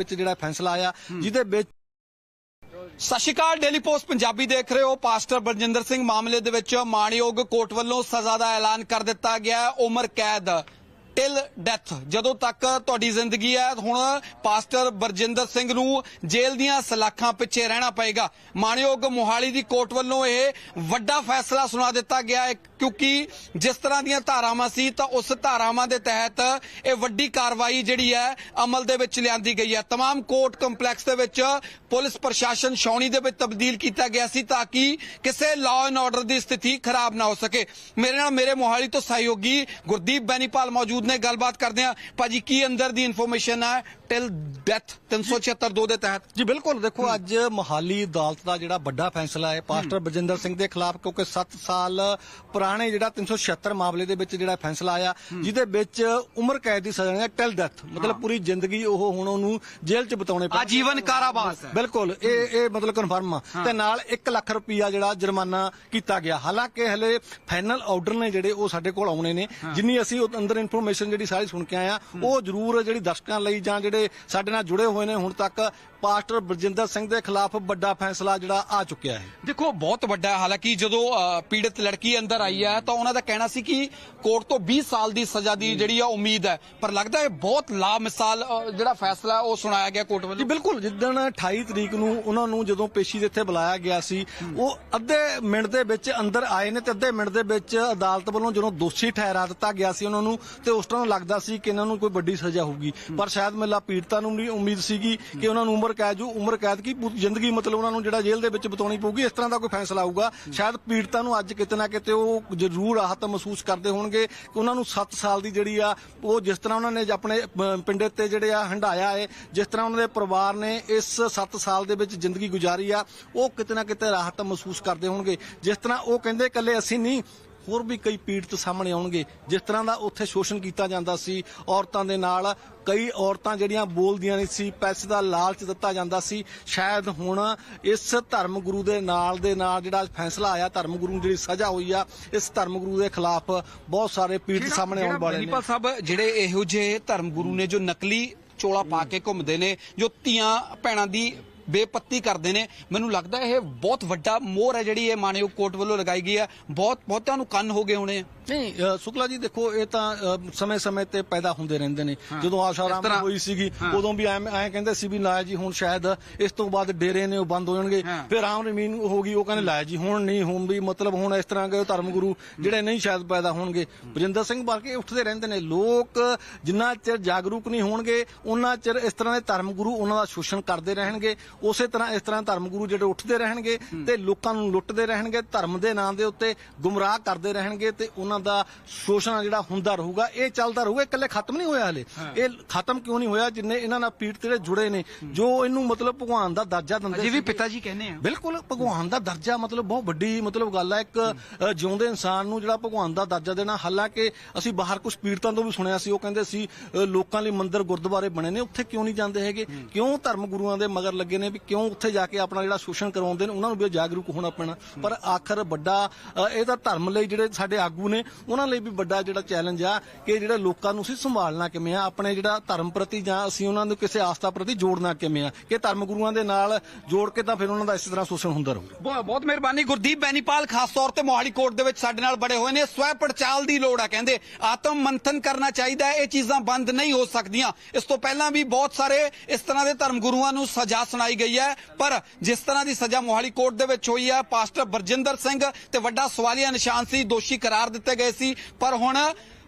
ਵਿੱਚ ਜਿਹੜਾ ਫੈਸਲਾ ਆਇਆ, ਜਿਹਦੇ ਵਿੱਚ ਸਤਿ ਸ਼੍ਰੀ ਅਕਾਲ ਡੇਲੀ ਪੋਸਟ ਪੰਜਾਬੀ ਦੇਖ ਰਹੇ ਹੋ। ਪਾਸਟਰ ਬਲਜਿੰਦਰ ਸਿੰਘ ਮਾਮਲੇ ਦੇ ਵਿੱਚ ਮਾਣਯੋਗ ਕੋਰਟ ਵੱਲੋਂ ਸਜ਼ਾ ਦਾ ਐਲਾਨ ਕਰ ਦਿੱਤਾ ਗਿਆ ਉਮਰ ਕੈਦ। ਟਿਲ ਡੈਥ ਜਦੋਂ ਤੱਕ ਤੁਹਾਡੀ ਜ਼ਿੰਦਗੀ ਹੈ ਹੁਣ ਪਾਸਟਰ ਬਰਜਿੰਦਰ ਸਿੰਘ ਨੂੰ ਜੇਲ੍ਹ ਦੀਆਂ ਸਲਾਖਾਂ ਪਿੱਛੇ ਰਹਿਣਾ ਪਏਗਾ ਮਾਣਯੋਗ ਮੋਹਾਲੀ ਦੀ ਕੋਰਟ ਵੱਲੋਂ ਇਹ ਵੱਡਾ ਫੈਸਲਾ ਸੁਣਾ ਦਿੱਤਾ ਗਿਆ ਹੈ ਕਿਉਂਕਿ ਜਿਸ ਤਰ੍ਹਾਂ ਦੀਆਂ ਧਾਰਾਵਾਂ ਸੀ ਤਾਂ ਉਸ ਧਾਰਾਵਾਂ ਦੇ ਤਹਿਤ ਇਹ ਵੱਡੀ ਕਾਰਵਾਈ ਜਿਹੜੀ ਹੈ ਅਮਲ ਦੇ ਵਿੱਚ ਲਿਆਂਦੀ ਗਈ ਹੈ तमाम ਕੋਰਟ ਕੰਪਲੈਕਸ ਦੇ ਵਿੱਚ ਪੁਲਿਸ ਪ੍ਰਸ਼ਾਸਨ ਛਾਉਣੀ ਦੇ ਵਿੱਚ ਤਬਦੀਲ ਕੀਤਾ ਗਿਆ ਸੀ ਤਾਂ ਕਿ ਕਿਸੇ ਲਾਅ ਐਂਡ ਆਰਡਰ ਦੀ ਸਥਿਤੀ ਖਰਾਬ ਨਾ ਹੋ ਸਕੇ। ਮੇਰੇ ਨਾਲ ਮੇਰੇ ਮੋਹਾਲੀ ਤੋਂ ਸਹਿਯੋਗੀ ਗੁਰਦੀਪ ਬੈਨੀਪਾਲ ਮੌਜੂਦ ਨੇ। ਗੱਲਬਾਤ ਕਰਦੇ ਆ ਭਾਜੀ ਕੀ ਅੰਦਰ ਦੀ ਇਨਫੋਰਮੇਸ਼ਨ ਹੈ? ਟਿਲ ਡੈਥ 3762 ਦੇ ਤਹਿਤ। ਜੀ ਬਿਲਕੁਲ। ਦੇਖੋ ਅੱਜ ਮੋਹਾਲੀ ਅਦਾਲਤ ਦਾ ਜਿਹੜਾ ਵੱਡਾ ਫੈਸਲਾ ਹੈ ਪਾਸਟਰ ਬਰਜਿੰਦਰ ਸਿੰਘ ਦੇ ਖਿਲਾਫ ਕਿਉਂਕਿ 7 ਸਾਲ ਪੁਰਾਣੇ ਜਿਹੜਾ 376 ਮਾਮਲੇ ਦੇ ਵਿੱਚ ਜਿਹੜਾ ਫੈਸਲਾ ਆਇਆ ਜਿਹਦੇ ਵਿੱਚ ਉਮਰ ਕੈਦ ਦੀ ਸਜ਼ਾ ਹੈ ਟਿਲ ਡੈਥ ਮਤਲਬ ਪੂਰੀ ਜ਼ਿੰਦਗੀ ਉਹ ਹੁਣ ਉਹਨੂੰ ਜੇਲ੍ਹ 'ਚ ਬਿਤਾਉਣੇ ਪੈਣਗੇ। ਆਜੀਵਨ ਕਾਰਾਵਾਸ ਹੈ। ਬਿਲਕੁਲ ਇਹ ਇਹ ਮਤਲਬ ਕਨਫਰਮ ਆ। ਤੇ ਨਾਲ 1 ਲੱਖ ਰੁਪਈਆ ਜਿਹੜਾ ਜੁਰਮਾਨਾ ਕੀਤਾ ਗਿਆ। ਹਾਲਾਂਕਿ ਹਲੇ ਫਾਈਨਲ ਆਰਡਰ ਨੇ ਜਿਹੜੇ ਉਹ ਸਾਡੇ ਕੋਲ ਆਉਣੇ ਨੇ। ਜਿੰਨੀ ਅਸੀਂ ਉਹ ਅੰਦਰ ਇਨਫੋਰਮੇਸ਼ਨ ਜਿਹੜੀ ਸਾਰੀ ਸੁਣ ਕੇ ਆਏ ਆ ਉਹ ਜ਼ਰੂਰ ਜਿਹੜੀ ਦਰਸ਼ਕਾਂ ਲਈ ਜਾਂ ਜਿਹੜੇ ਸਾਡੇ ਨਾਲ ਜੁੜੇ ਹੋਏ ਨੇ ਹੁਣ ਤੱਕ ਪਾਸਟਰ ਬਰਜਿੰਦਰ ਸਿੰਘ ਦੇ ਖਿਲਾਫ ਵੱਡਾ ਫੈਸਲਾ ਜਿਹੜਾ ਆ ਚੁੱਕਿਆ ਹੈ। ਦੇਖੋ ਬਹੁਤ ਵੱਡਾ। ਹਾਲਾਂਕਿ ਜਦੋਂ ਪੀੜਤ ਲੜਕੀ ਅੰਦਰ ਆਈ ਹੈ ਤਾਂ ਉਹਨਾਂ ਦਾ ਕਹਿਣਾ ਸੀ ਕਿ ਕੋਰਟ ਤੋਂ 20 ਸਾਲ ਦੀ ਸਜ਼ਾ ਦੀ ਜਿਹੜੀ ਆ ਉਮੀਦ ਹੈ। ਪਰ ਲੱਗਦਾ ਹੈ ਬਹੁਤ ਲਾ ਮਿਸਾਲ ਜਿਹੜਾ ਫੈਸਲਾ ਉਹ ਸੁਣਾਇਆ ਗਿਆ ਕੋਰਟ ਜੀ ਵੱਲੋਂ ਬਿਲਕੁਲ। ਜਿੱਦਣ 28 ਤਰੀਕ ਨੂੰ ਉਹਨਾਂ ਨੂੰ ਜਦੋਂ ਪੇਸ਼ੀ ਦੇ ਇੱਥੇ ਬੁਲਾਇਆ ਗਿਆ ਸੀ ਉਹ ਅੱਧੇ ਮਿੰਟ ਦੇ ਵਿੱਚ ਅੰਦਰ ਆਏ ਨੇ ਤੇ ਅੱਧੇ ਮਿੰਟ ਦੇ ਵਿੱਚ ਅਦਾਲਤ ਵੱਲੋਂ ਜਦੋਂ ਦੋਸ਼ੀ ਠਹਿਰਾ ਦਿੱਤਾ ਗਿਆ ਸੀ ਉਹਨਾਂ ਨੂੰ ਤੇ ਉਸ ਤਰ੍ਹਾਂ ਲੱਗਦਾ ਸੀ ਕਿ ਇਹਨਾਂ ਨੂੰ ਕੋਈ ਵੱਡੀ ਸਜ਼ਾ ਹੋਊਗੀ। ਪਰ ਸ਼ਾਇਦ ਮੇਲਾ ਪੀੜਤਾਂ ਨੂੰ ਵੀ ਉਮੀਦ ਸੀਗੀ ਕਿ ਉਹਨਾਂ ਨੂੰ ਉਮਰ ਕੈਦ ਜੋ ਉਮਰ ਕੈਦ ਕੀ ਪੂਰੀ ਜ਼ਿੰਦਗੀ ਮਤਲਬ ਉਹਨਾਂ ਨੂੰ ਜਿਹੜਾ ਜੇਲ੍ਹ ਦੇ ਵਿੱਚ ਬਿਤਾਉਣੀ ਪਊਗੀ ਇਸ ਤਰ੍ਹਾਂ ਦਾ ਕੋਈ ਫੈਸਲਾ ਆਊਗਾ। ਸ਼ਾਇਦ ਪੀੜਤਾਂ ਨੂੰ ਅੱਜ ਕਿਤੇ ਨਾ ਕਿਤੇ ਉਹ ਜ਼ਰੂਰ ਰਾਹਤ ਮਹਿਸੂਸ ਕਰਦੇ ਹੋਣਗੇ ਕਿ ਉਹਨਾਂ ਨੂੰ 7 ਸਾਲ ਦੀ ਜਿਹੜੀ ਆ ਉਹ ਜਿਸ ਤਰ੍ਹਾਂ ਉਹਨਾਂ ਨੇ ਆਪਣੇ ਅਮ, ਪਿੰਡੇ ਤੇ ਜਿਹੜੇ ਆ ਹੰਡਾਇਆ ਹੈ ਜਿਸ ਤਰ੍ਹਾਂ ਉਹਨਾਂ ਦੇ ਪਰਿਵਾਰ ਨੇ ਇਸ 7 ਸਾਲ ਦੇ ਵਿੱਚ ਜ਼ਿੰਦਗੀ ਗੁਜ਼ਾਰੀ ਆ ਉਹ ਕਿਤੇ ਨਾ ਕਿਤੇ ਰਾਹਤ ਮਹਿਸੂਸ ਕਰਦੇ ਹੋਣਗੇ। ਜਿਸ ਤਰ੍ਹਾਂ ਉਹ ਕਹਿੰਦੇ ਇਕੱਲੇ ਅਸੀਂ ਨਹੀਂ ਹੋਰ ਵੀ ਕਈ ਪੀੜਤ ਸਾਹਮਣੇ ਆਉਣਗੇ। ਜਿਸ ਤਰ੍ਹਾਂ ਦਾ ਉੱਥੇ ਸ਼ੋਸ਼ਣ ਕੀਤਾ ਜਾਂਦਾ ਸੀ ਔਰਤਾਂ ਦੇ ਨਾਲ ਕਈ ਔਰਤਾਂ ਜਿਹੜੀਆਂ ਬੋਲਦੀਆਂ ਨਹੀਂ ਸੀ ਪੈਸੇ ਦਾ ਲਾਲਚ ਦਿੱਤਾ ਜਾਂਦਾ ਸੀ। ਸ਼ਾਇਦ ਹੁਣ ਇਸ ਧਰਮ ਗੁਰੂ ਦੇ ਨਾਲ ਦੇ ਨਾਲ ਜਿਹੜਾ ਫੈਸਲਾ ਆਇਆ ਧਰਮ ਗੁਰੂ ਨੂੰ ਜਿਹੜੀ ਸਜ਼ਾ ਹੋਈ ਆ ਇਸ ਧਰਮ ਗੁਰੂ ਦੇ ਖਿਲਾਫ ਬਹੁਤ ਸਾਰੇ ਪੀੜਤ ਸਾਹਮਣੇ ਆਉਣ ਵਾਲੇ ਨੇ। ਸਾਹਿਬ ਜਿਹੜੇ ਇਹੋ ਜਿਹੇ ਧਰਮ ਗੁਰੂ ਨੇ ਜੋ ਨਕਲੀ ਚੋਲਾ ਪਾ ਕੇ ਘੁੰਮਦੇ ਨੇ ਜੋ ਧੀਆਂ ਭੈਣਾਂ ਦੀ ਬੇਪੱਤੀ ਕਰਦੇ ਨੇ। ਮੈਨੂੰ ਲੱਗਦਾ ਇਹ ਬਹੁਤ ਵੱਡਾ ਮੋਹਰ ਹੈ ਜਿਹੜੀ ਇਹ ਮਾਨਯੋਗ ਕੋਰਟ ਵੱਲੋਂ ਲਗਾਈ ਗਈ ਹੈ। ਬਹੁਤ ਬਹੁਤਿਆਂ ਨੂੰ ਕੰਨ ਹੋ ਗਏ ਹੋਣੇ। ਨਹੀਂ ਅ, ਸ਼ੁਕਲਾ ਜੀ ਦੇਖੋ ਇਹ ਤਾਂ ਸਮੇਂ-ਸਮੇਂ ਤੇ ਪੈਦਾ ਹੁੰਦੇ ਰਹਿੰਦੇ ਨੇ। ਜਦੋਂ ਆਸ਼ਾ ਇਸ ਰਾਮ ਤਰ੍ਹਾਂ- ਹੋਈ ਸੀਗੀ। ਉਦੋਂ ਵੀ ਐਂ ਐਂ ਕਹਿੰਦੇ ਸੀ ਵੀ ਲਾਇਆ ਜੀ ਹੁਣ ਸ਼ਾਇਦ ਇਸ ਤੋਂ ਬਾਅਦ ਡੇਰੇ ਨੇ ਉਹ ਬੰਦ ਹੋ ਜਾਣਗੇ। ਫਿਰ ਰਾਮ ਰਮੀਨ ਹੋ ਗਈ ਉਹ ਕਹਿੰਦੇ ਲਾਇਆ ਜੀ ਹੁਣ ਨਹੀਂ ਹੁਣ ਵੀ ਮਤਲਬ ਹੁਣ ਇਸ ਤਰ੍ਹਾਂ ਦੇ ਧਰਮ ਗੁਰੂ ਜਿਹੜੇ ਨਹੀਂ ਸ਼ਾਇਦ ਪੈਦਾ ਹੋਣਗੇ। ਬਰਿੰਦਰ ਸਿੰਘ ਵਰਗੇ ਉੱਠਦੇ ਰਹਿੰਦੇ ਨੇ। ਲੋਕ ਜਿੰਨਾ ਚਿਰ ਜਾਗਰੂਕ ਨਹੀਂ ਹੋਣਗੇ ਉਹਨਾਂ ਚਿਰ ਇਸ ਤਰ੍ਹਾਂ ਦੇ ਧਰਮ ਗੁਰੂ ਉਹਨਾਂ ਦਾ ਸ਼ੋਸ਼ਣ ਕਰਦੇ ਰਹਿਣਗੇ। ਉਸੇ ਤਰ੍ਹਾਂ ਇਸ ਤਰ੍ਹਾਂ ਧਰਮ ਗੁਰੂ ਜਿਹੜੇ ਉੱਠਦੇ ਰਹਿਣਗੇ ਤੇ ਲੋਕਾਂ ਨੂੰ ਲੁੱਟਦੇ ਰਹਿਣਗੇ ਧਰਮ ਦੇ ਨਾਮ ਦੇ ਉੱਤੇ ਗੁੰਮਰਾਹ ਕਰਦੇ ਰਹਿਣਗੇ ਤੇ ਉਹਨਾਂ ਦਾ ਸ਼ੋਸ਼ਣ ਜਿਹੜਾ ਹੁੰਦਾ ਰਹੂਗਾ ਇਹ ਚੱਲਦਾ ਰਹੂਗਾ ਇਕੱਲੇ ਖਤਮ ਨਹੀਂ ਹੋਇਆ ਹਲੇ। ਇਹ ਖਤਮ ਕਿਉਂ ਨਹੀਂ ਹੋਇਆ? ਜਿੰਨੇ ਇਹਨਾਂ ਨਾਲ ਪੀੜਤ ਜਿਹੜੇ ਜੁੜੇ ਨੇ ਜੋ ਇਹਨੂੰ ਮਤਲਬ ਭਗਵਾਨ ਦਾ ਦਰਜਾ ਦਿੰਦੇ ਅਜੇ ਵੀ। ਪਿਤਾ ਜੀ ਕਹਿੰਦੇ ਆ। ਬਿਲਕੁਲ ਭਗਵਾਨ ਦਾ ਦਰਜਾ ਮਤਲਬ ਬਹੁਤ ਵੱਡੀ ਮਤਲਬ ਗੱਲ ਹੈ ਇੱਕ ਜਿਉਂਦੇ ਇਨਸਾਨ ਨੂੰ ਜਿਹੜਾ ਭਗਵਾਨ ਦਾ ਦਰਜਾ ਦੇਣਾ ਹਾਲਾਂਕਿ ਅਸੀਂ ਬਾਹਰ ਕੁਝ ਪੀੜਤਾਂ ਤੋਂ ਵੀ ਸੁਣਿਆ ਸੀ ਉਹ ਕਹਿੰਦੇ ਸੀ ਲੋਕਾਂ ਲਈ ਮੰਦਿਰ ਗੁਰਦੁਆਰੇ ਬਣੇ ਨੇ ਉੱਥੇ ਕਿਉਂ ਨਹੀਂ ਜਾਂਦੇ ਹੈਗੇ? ਕਿਉਂ ਧਰਮ ਗੁਰੂਆਂ ਦੇ ਮਗਰ ਲੱਗੇ ਨੇ ਵੀ ਕਿਉਂ ਉੱਥੇ ਜਾ ਕੇ ਆਪਣਾ ਜਿਹੜਾ ਸ਼ੋਸ਼ਣ ਕਰਵਾਉਂਦੇ ਨੇ ਉਹਨਾਂ ਨੂੰ ਵੀ ਜਾਗਰੂਕ ਹੋਣਾ ਪੈਣਾ। ਪਰ ਆਖਰ ਵੱਡਾ ਇਹ ਤਾਂ ਧਰਮ ਲਈ ਜਿਹੜੇ ਸਾਡੇ ਆਗੂ ਨੇ ਉਹਨਾਂ ਲਈ ਵੀ ਵੱਡਾ ਜਿਹੜਾ ਚੈਲੰਜ ਆ ਕਿ ਜਿਹੜਾ ਲੋਕਾਂ ਨੂੰ ਅਸੀਂ ਸੰਭਾਲਣਾ ਕਿਵੇਂ ਆ, ਆਪਣੇ ਜਿਹੜਾ ਧਰਮ ਪ੍ਰਤੀ ਜਾਂ ਅਸੀਂ ਉਹਨਾਂ ਨੂੰ ਕਿਸੇ ਆਸਥਾ ਪ੍ਰਤੀ ਜੋੜਨਾ ਕਿਵੇਂ ਆ, ਕਿ ਧਰਮ ਗੁਰੂਆਂ ਦੇ ਨਾਲ ਜੋੜ ਕੇ ਤਾਂ ਫਿਰ ਉਹਨਾਂ ਦਾ ਇਸ ਤਰ੍ਹਾਂ ਸ਼ੋਸ਼ਣ ਹੁੰਦਾ ਰਹੂਗਾ ਬਹੁਤ ਮਿਹਰਬਾਨੀ ਗੁਰਦੀਪ ਬੈਨੀਪਾਲ, ਖਾਸ ਤੌਰ ਤੇ ਮੋਹਾਲੀ ਕੋਰਟ ਦੇ ਵਿੱਚ ਸਾਡੇ ਨਾਲ ਬੜੇ ਹੋਏ ਨੇ। ਸਵੈ ਪੜਚਾਲ ਦੀ ਲੋੜ ਆ, ਕਹਿੰਦੇ। ਆਤਮ ਮੰਥਨ ਕਰਨਾ ਚਾਹੀਦਾ ਹੈ, ਇਹ ਚੀਜ਼ਾਂ ਬੰਦ ਨਹੀਂ ਹੋ ਸਕਦੀਆਂ। ਇਸ ਤੋਂ ਪਹਿਲਾਂ ਵੀ ਬਹੁਤ ਸਾਰੇ ਇਸ ਤਰ੍ਹਾਂ ਦੇ ਧਰਮ ਗੁਰੂਆਂ ਨੂੰ ਸਜ਼ਾ ਸੁਣਾਈ ਗਈ ਹੈ। ਪਰ ਜਿਸ ਤਰ੍ਹਾਂ ਦੀ ਸਜ਼ਾ ਮੋਹਾਲੀ ਕੋਰਟ ਦੇ ਵਿੱਚ ਹੋਈ ਹੈ ਪਾਸਟਰ ਬਰਜਿੰਦਰ ਸਿੰਘ ਤੇ ਵੱਡਾ ਸਵਾਲੀਆ ਨਿਸ਼ਾਨ ਸੀ, ਦੋਸ਼ੀ ਕਰਾਰ ਦਿੱਤੇ ਗਏ ਸੀ। ਪਰ ਹੁਣ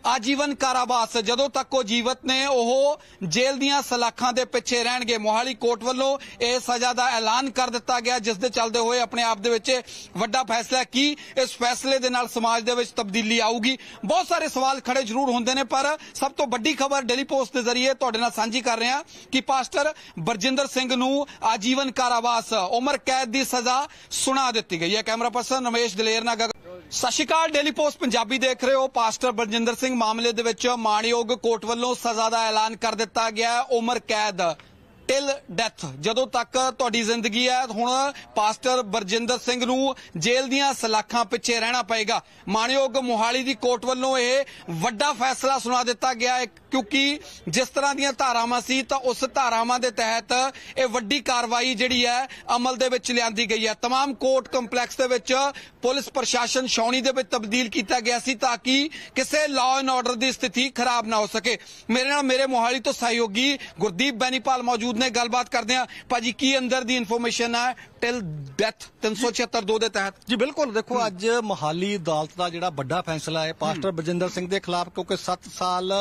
ਆਜੀਵਨ ਕਾਰਾਵਾਸ, ਜਦੋਂ ਤੱਕ ਉਹ ਜੀਵਤ ਨੇ, ਉਹ ਜੇਲ੍ਹ ਦੀਆਂ ਸਲਾਖਾਂ ਦੇ ਪਿੱਛੇ ਰਹਿਣਗੇ। ਮੋਹਾਲੀ ਕੋਰਟ ਵੱਲੋਂ ਇਹ ਸਜ਼ਾ ਦਾ ਐਲਾਨ ਕਰ ਦਿੱਤਾ ਗਿਆ, ਜਿਸ ਦੇ ਚੱਲਦੇ ਹੋਏ ਆਪਣੇ ਆਪ ਦੇ ਵਿੱਚ ਵੱਡਾ ਫੈਸਲਾ ਹੈ ਇਸ ਫੈਸਲੇ ਦੇ ਨਾਲ ਸਮਾਜ ਦੇ ਵਿੱਚ ਤਬਦੀਲੀ ਆਊਗੀ। ਬਹੁਤ ਸਾਰੇ ਸਵਾਲ ਖੜੇ ਜ਼ਰੂਰ ਹੁੰਦੇ ਨੇ, ਪਰ ਸਭ ਤੋਂ ਵੱਡੀ ਖਬਰ ਡੇਲੀ ਪੋਸਟ ਦੇ ਜ਼ਰੀਏ ਤੁਹਾਡੇ ਨਾਲ ਸਾਂਝੀ ਕਰ ਰਹੇ ਹਾਂ ਕਿ ਪਾਸਟਰ ਬਰਜਿੰਦਰ ਸਿੰਘ ਨੂੰ ਆਜੀਵਨ ਕਾਰਾਵਾਸ, ਉਮਰ ਕੈਦ ਦੀ ਸਜ਼ਾ ਸੁਣਾ ਦਿੱਤੀ ਗਈ ਹੈ। ਕੈਮਰਾ ਪਰਸਨ ਰਮੇਸ਼ ਦਲੇਰ ਨਾਲ ਗਗਨ ਸਤਿ ਸ਼੍ਰੀ ਅਕਾਲ ਡੇਲੀ ਪੋਸਟ ਪੰਜਾਬੀ ਦੇਖ ਰਹੇ ਹੋ ਪਾਸਟਰ ਬਰਜਿੰਦਰ ਸਿੰਘ ਮਾਮਲੇ ਦੇ ਵਿੱਚ ਮਾਣਯੋਗ ਕੋਰਟ ਵੱਲੋਂ ਸਜ਼ਾ ਦਾ ਐਲਾਨ ਕਰ ਦਿੱਤਾ ਗਿਆ ਹੈ ਉਮਰ ਕੈਦ ਟਿਲ ਡੈਥ ਜਦੋਂ ਤੱਕ ਤੁਹਾਡੀ ਜ਼ਿੰਦਗੀ ਹੈ ਹੁਣ ਪਾਸਟਰ ਬਰਜਿੰਦਰ ਸਿੰਘ ਨੂੰ ਜੇਲ੍ਹ ਦੀਆਂ ਸਲਾਖਾਂ ਪਿੱਛੇ ਰਹਿਣਾ ਪਏਗਾ ਮਾਣਯੋਗ ਮੋਹਾਲੀ ਦੀ ਕੋਰਟ ਵੱਲੋਂ ਇਹ ਵੱਡਾ ਫੈਸਲਾ ਸੁਣਾ ਦਿੱਤਾ ਗਿਆ ਹੈ ਕਿਉਂਕਿ ਜਿਸ ਤਰ੍ਹਾਂ ਦੀਆਂ ਧਾਰਾਵਾਂ ਸੀ ਤਾਂ ਉਸ ਧਾਰਾਵਾਂ ਦੇ ਤਹਿਤ ਇਹ ਵੱਡੀ ਕਾਰਵਾਈ ਜਿਹੜੀ ਹੈ ਅਮਲ ਦੇ ਵਿੱਚ ਲਿਆਂਦੀ ਗਈ ਹੈ तमाम ਕੋਰਟ ਕੰਪਲੈਕਸ ਦੇ ਵਿੱਚ ਪੁਲਿਸ ਪ੍ਰਸ਼ਾਸਨ ਛਾਉਣੀ ਦੇ ਵਿੱਚ ਤਬਦੀਲ ਕੀਤਾ ਗਿਆ ਸੀ ਤਾਂ ਕਿ ਕਿਸੇ ਲਾਅ ਐਂਡ ਆਰਡਰ ਦੀ ਸਥਿਤੀ ਖਰਾਬ ਨਾ ਹੋ ਸਕੇ। ਮੇਰੇ ਨਾਲ ਮੇਰੇ ਮੋਹਾਲੀ ਤੋਂ ਸਹਿਯੋਗੀ ਗੁਰਦੀਪ ਬੈਨੀਪਾਲ ਮੌਜੂਦ ਨੇ। ਗੱਲਬਾਤ ਕਰਦੇ ਆ ਭਾਜੀ ਕੀ ਅੰਦਰ ਦੀ ਇਨਫੋਰਮੇਸ਼ਨ ਹੈ? ਟਿਲ ਡੈਥ 376 ਦੇ ਤਹਿਤ। ਜੀ ਬਿਲਕੁਲ। ਦੇਖੋ ਅੱਜ ਮੋਹਾਲੀ ਅਦਾਲਤ ਦਾ ਜਿਹੜਾ ਵੱਡਾ ਫੈਸਲਾ ਹੈ ਪਾਸਟਰ ਬਰਜਿੰਦਰ ਸਿੰਘ ਦੇ ਖਿਲਾਫ ਕਿਉਂਕਿ 7 ਸਾਲ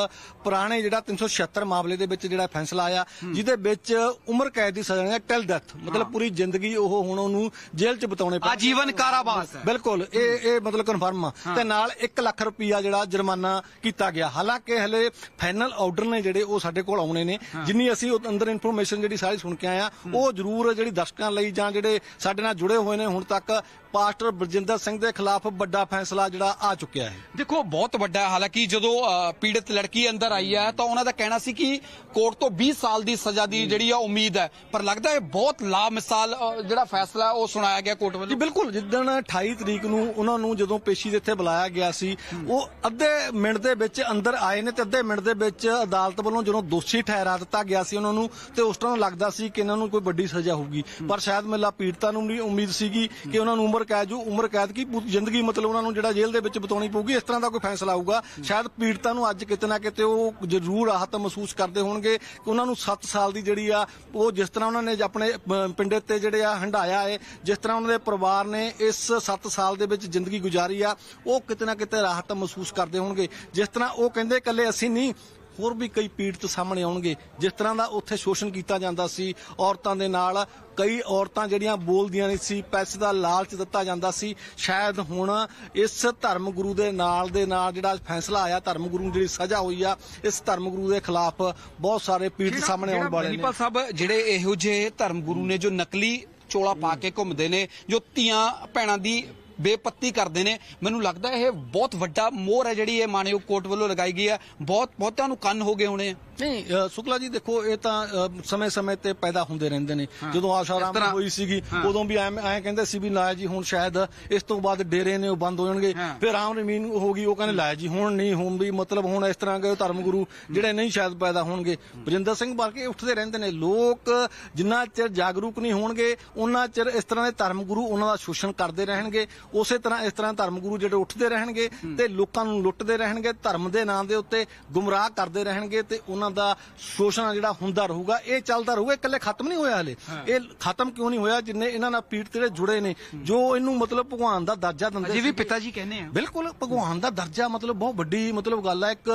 ਪੁਰਾਣੇ ਜਿਹੜਾ 376 ਮਾਮਲੇ ਦੇ ਵਿੱਚ ਜਿਹੜਾ ਫੈਸਲਾ ਆਇਆ ਜਿਹਦੇ ਵਿੱਚ ਉਮਰ ਕੈਦ ਦੀ ਸਜ਼ਾ ਹੈ ਟਿਲ ਡੈਥ ਮਤਲਬ ਪੂਰੀ ਜ਼ਿੰਦਗੀ ਉਹ ਹੁਣ ਉਹਨੂੰ ਜੇਲ੍ਹ 'ਚ ਬਿਤਾਉਣੇ ਪੈਣਗੇ। ਆਜੀਵਨ ਕਾਰਾਵਾਸ ਬਿਲਕੁਲ ਇਹ ਇਹ ਮਤਲਬ ਕਨਫਰਮ ਆ। ਤੇ ਨਾਲ 1 ਲੱਖ ਰੁਪਈਆ ਜਿਹੜਾ ਜੁਰਮਾਨਾ ਕੀਤਾ ਗਿਆ। ਹਾਲਾਂਕਿ ਹਲੇ ਫਾਈਨਲ ਆਰਡਰ ਨੇ ਜਿਹੜੇ ਉਹ ਸਾਡੇ ਕੋਲ ਆਉਣੇ ਨੇ। ਜਿੰਨੀ ਅਸੀਂ ਉਹ ਅੰਦਰ ਇਨਫੋਰਮੇਸ਼ਨ ਜਿਹੜੀ ਸਾਰੀ ਸੁਣ ਕੇ ਆਏ ਆ ਉਹ ਜ਼ਰੂਰ ਜਿਹੜੀ ਦਰਸ਼ਕਾਂ ਲਈ ਜਾਂ ਜਿਹੜੇ ਸਾਡੇ ਨਾਲ ਜੁੜੇ ਹੋਏ ਨੇ ਹੁਣ ਤੱਕ ਪਾਸਟਰ ਬਰਜਿੰਦਰ ਸਿੰਘ ਦੇ ਖਿਲਾਫ ਵੱਡਾ ਫੈਸਲਾ ਜਿਹੜਾ ਆ ਚੁੱਕਿਆ ਹੈ। ਦੇਖੋ ਬਹੁਤ ਵੱਡਾ। ਹਾਲਾਂਕਿ ਜਦੋਂ ਪੀੜਤ ਲੜਕੀ ਅੰਦਰ ਆਈ ਹੈ ਤਾਂ ਉਹਨਾਂ ਦਾ ਕਹਿਣਾ ਸੀ ਕਿ ਕੋਰਟ ਤੋਂ 20 ਸਾਲ ਦੀ ਸਜ਼ਾ ਦੀ ਜਿਹੜੀ ਆ ਉਮੀਦ ਹੈ। ਪਰ ਲੱਗਦਾ ਹੈ ਬਹੁਤ ਲਾ ਮਿਸਾਲ ਜਿਹੜਾ ਫੈਸਲਾ ਉਹ ਸੁਣਾਇਆ ਗਿਆ ਕੋਰਟ ਜੀ ਵੱਲੋਂ ਬਿਲਕੁਲ। ਜਿੱਦਣ 28 ਤਰੀਕ ਨੂੰ ਉਹਨਾਂ ਨੂੰ ਜਦੋਂ ਪੇਸ਼ੀ ਦੇ ਇੱਥੇ ਬੁਲਾਇਆ ਗਿਆ ਸੀ ਉਹ ਅੱਧੇ ਮਿੰਟ ਦੇ ਵਿੱਚ ਅੰਦਰ ਆਏ ਨੇ ਤੇ ਅੱਧੇ ਮਿੰਟ ਦੇ ਵਿੱਚ ਅਦਾਲਤ ਵੱਲੋਂ ਜਦੋਂ ਦੋਸ਼ੀ ਠਹਿਰਾ ਦਿੱਤਾ ਗਿਆ ਸੀ ਉਹਨਾਂ ਨੂੰ ਤੇ ਉਸ ਤਰ੍ਹਾਂ ਲੱਗਦਾ ਸੀ ਕਿ ਇਹਨਾਂ ਨੂੰ ਕੋਈ ਵੱਡੀ ਸਜ਼ਾ ਹੋਊਗੀ। ਪਰ ਸ਼ਾਇਦ ਮੇਲਾ ਪੀੜਤਾਂ ਨੂੰ ਵੀ ਉਮੀਦ ਸੀਗੀ ਕਿ ਉਹਨਾਂ ਨੂੰ ਉਮਰ ਕੈਦ ਜੋ ਉਮਰ ਕੈਦ ਕੀ ਪੂਰੀ ਜ਼ਿੰਦਗੀ ਮਤਲਬ ਉਹਨਾਂ ਨੂੰ ਜਿਹੜਾ ਜੇਲ੍ਹ ਦੇ ਵਿੱਚ ਬਿਤਾਉਣੀ ਪਊਗੀ ਇਸ ਤਰ੍ਹਾਂ ਦਾ ਕੋਈ ਫੈਸਲਾ ਆਊਗਾ। ਸ਼ਾਇਦ ਪੀੜਤਾਂ ਨੂੰ ਅੱਜ ਕਿਤੇ ਨਾ ਕਿਤੇ ਉਹ ਜ਼ਰੂਰ ਰਾਹਤ ਮਹਿਸੂਸ ਕਰਦੇ ਹੋਣਗੇ ਕਿ ਉਹਨਾਂ ਨੂੰ 7 ਸਾਲ ਦੀ ਜਿਹੜੀ ਆ ਉਹ ਜਿਸ ਤਰ੍ਹਾਂ ਉਹਨਾਂ ਨੇ ਆਪਣੇ ਅਮ, ਪਿੰਡੇ ਤੇ ਜਿਹੜੇ ਆ ਹੰਡਾਇਆ ਹੈ ਜਿਸ ਤਰ੍ਹਾਂ ਉਹਨਾਂ ਦੇ ਪਰਿਵਾਰ ਨੇ ਇਸ 7 ਸਾਲ ਦੇ ਵਿੱਚ ਜ਼ਿੰਦਗੀ ਗੁਜ਼ਾਰੀ ਆ ਉਹ ਕਿਤੇ ਨਾ ਕਿਤੇ ਰਾਹਤ ਮਹਿਸੂਸ ਕਰਦੇ ਹੋਣਗੇ। ਜਿਸ ਤਰ੍ਹਾਂ ਉਹ ਕਹਿੰਦੇ ਇਕੱਲੇ ਅਸੀਂ ਨਹੀਂ ਹੋਰ ਵੀ ਕਈ ਪੀੜਤ ਸਾਹਮਣੇ ਆਉਣਗੇ। ਜਿਸ ਤਰ੍ਹਾਂ ਦਾ ਉੱਥੇ ਸ਼ੋਸ਼ਣ ਕੀਤਾ ਜਾਂਦਾ ਸੀ ਔਰਤਾਂ ਦੇ ਨਾਲ ਕਈ ਔਰਤਾਂ ਜਿਹੜੀਆਂ ਬੋਲਦੀਆਂ ਨਹੀਂ ਸੀ ਪੈਸੇ ਦਾ ਲਾਲਚ ਦਿੱਤਾ ਜਾਂਦਾ ਸੀ। ਸ਼ਾਇਦ ਹੁਣ ਇਸ ਧਰਮ ਗੁਰੂ ਦੇ ਨਾਲ ਦੇ ਨਾਲ ਜਿਹੜਾ ਫੈਸਲਾ ਆਇਆ ਧਰਮ ਗੁਰੂ ਨੂੰ ਜਿਹੜੀ ਸਜ਼ਾ ਹੋਈ ਆ ਇਸ ਧਰਮ ਗੁਰੂ ਦੇ ਖਿਲਾਫ ਬਹੁਤ ਸਾਰੇ ਪੀੜਤ ਸਾਹਮਣੇ ਆਉਣ ਵਾਲੇ ਨੇ। ਬੈਨੀਪਾਲ ਸਾਹਿਬ ਜਿਹੜੇ ਇਹੋ ਜਿਹੇ ਧਰਮ ਗੁਰੂ ਨੇ ਜੋ ਨਕਲੀ ਚੋਲਾ ਪਾ ਕੇ ਘੁੰਮਦੇ ਨੇ ਜੋ ਧੀਆਂ ਭੈਣਾਂ ਦੀ ਬੇਪੱਤੀ ਕਰਦੇ ਨੇ। ਮੈਨੂੰ ਲੱਗਦਾ ਇਹ ਬਹੁਤ ਵੱਡਾ ਮੋਹਰ ਹੈ ਜਿਹੜੀ ਇਹ ਮਾਨਯੋਗ ਕੋਰਟ ਵੱਲੋਂ ਲਗਾਈ ਗਈ ਹੈ। ਬਹੁਤ ਬਹੁਤਿਆਂ ਨੂੰ ਕੰਨ ਹੋ ਗਏ ਹੋਣੇ। ਨਹੀਂ ਅ, ਸ਼ੁਕਲਾ ਜੀ ਦੇਖੋ ਇਹ ਤਾਂ ਸਮੇਂ-ਸਮੇਂ ਤੇ ਪੈਦਾ ਹੁੰਦੇ ਰਹਿੰਦੇ ਨੇ। ਜਦੋਂ ਆਸ਼ਾ ਇਸ ਰਾਮ ਤਰ੍ਹਾਂ- ਹੋਈ ਸੀਗੀ। ਉਦੋਂ ਵੀ ਐਂ ਕਹਿੰਦੇ ਸੀ ਵੀ ਲਾਇਆ ਜੀ ਹੁਣ ਸ਼ਾਇਦ ਇਸ ਤੋਂ ਬਾਅਦ ਡੇਰੇ ਨੇ ਉਹ ਬੰਦ ਹੋ ਜਾਣਗੇ। ਫਿਰ ਰਾਮ ਰਮੀਨ ਹੋ ਗਈ ਉਹ ਕਹਿੰਦੇ ਲਾਇਆ ਜੀ ਹੁਣ ਨਹੀਂ ਹੁਣ ਵੀ ਮਤਲਬ ਹੁਣ ਇਸ ਤਰ੍ਹਾਂ ਦੇ ਧਰਮ ਗੁਰੂ ਜਿਹੜੇ ਨਹੀਂ ਸ਼ਾਇਦ ਪੈਦਾ ਹੋਣਗੇ। ਬਰਿੰਦਰ ਸਿੰਘ ਵਰਗੇ ਉੱਠਦੇ ਰਹਿੰਦੇ ਨੇ। ਲੋਕ ਜਿੰਨਾ ਚਿਰ ਜਾਗਰੂਕ ਨਹੀਂ ਹੋਣਗੇ ਉਹਨਾਂ ਚਿਰ ਇਸ ਤਰ੍ਹਾਂ ਦੇ ਧਰਮ ਗੁਰੂ ਉਹਨਾਂ ਦਾ ਸ਼ੋਸ਼ਣ ਕਰਦੇ ਰਹਿਣਗੇ। ਉਸੇ ਤਰ੍ਹਾਂ ਇਸ ਤਰ੍ਹਾਂ ਧਰਮ ਗੁਰੂ ਜਿਹੜੇ ਉੱਠਦੇ ਰਹਿਣਗੇ ਤੇ ਲੋਕਾਂ ਨੂੰ ਲੁੱਟਦੇ ਰਹਿਣਗੇ ਧਰਮ ਦੇ ਨਾਮ ਦੇ ਉੱਤੇ ਗੁੰਮਰਾਹ ਕਰਦੇ ਰਹਿਣਗੇ ਤੇ ਉਹਨਾਂ ਦਾ ਸ਼ੋਸ਼ਣ ਜਿਹੜਾ ਹੁੰਦਾ ਰਹੂਗਾ ਇਹ ਚੱਲਦਾ ਰਹੂਗਾ ਇਕੱਲੇ ਖਤਮ ਨਹੀਂ ਹੋਇਆ ਹਲੇ। ਇਹ ਖਤਮ ਕਿਉਂ ਨਹੀਂ ਹੋਇਆ? ਜਿੰਨੇ ਇਹਨਾਂ ਨਾਲ ਪੀੜਤ ਜਿਹੜੇ ਜੁੜੇ ਨੇ ਜੋ ਇਹਨੂੰ ਮਤਲਬ ਭਗਵਾਨ ਦਾ ਦਰਜਾ ਦਿੰਦੇ ਅਜੇ ਵੀ। ਪਿਤਾ ਜੀ ਕਹਿੰਦੇ ਆ। ਬਿਲਕੁਲ ਭਗਵਾਨ ਦਾ ਦਰਜਾ ਮਤਲਬ ਬਹੁਤ ਵੱਡੀ ਮਤਲਬ ਗੱਲ ਹੈ। ਇੱਕ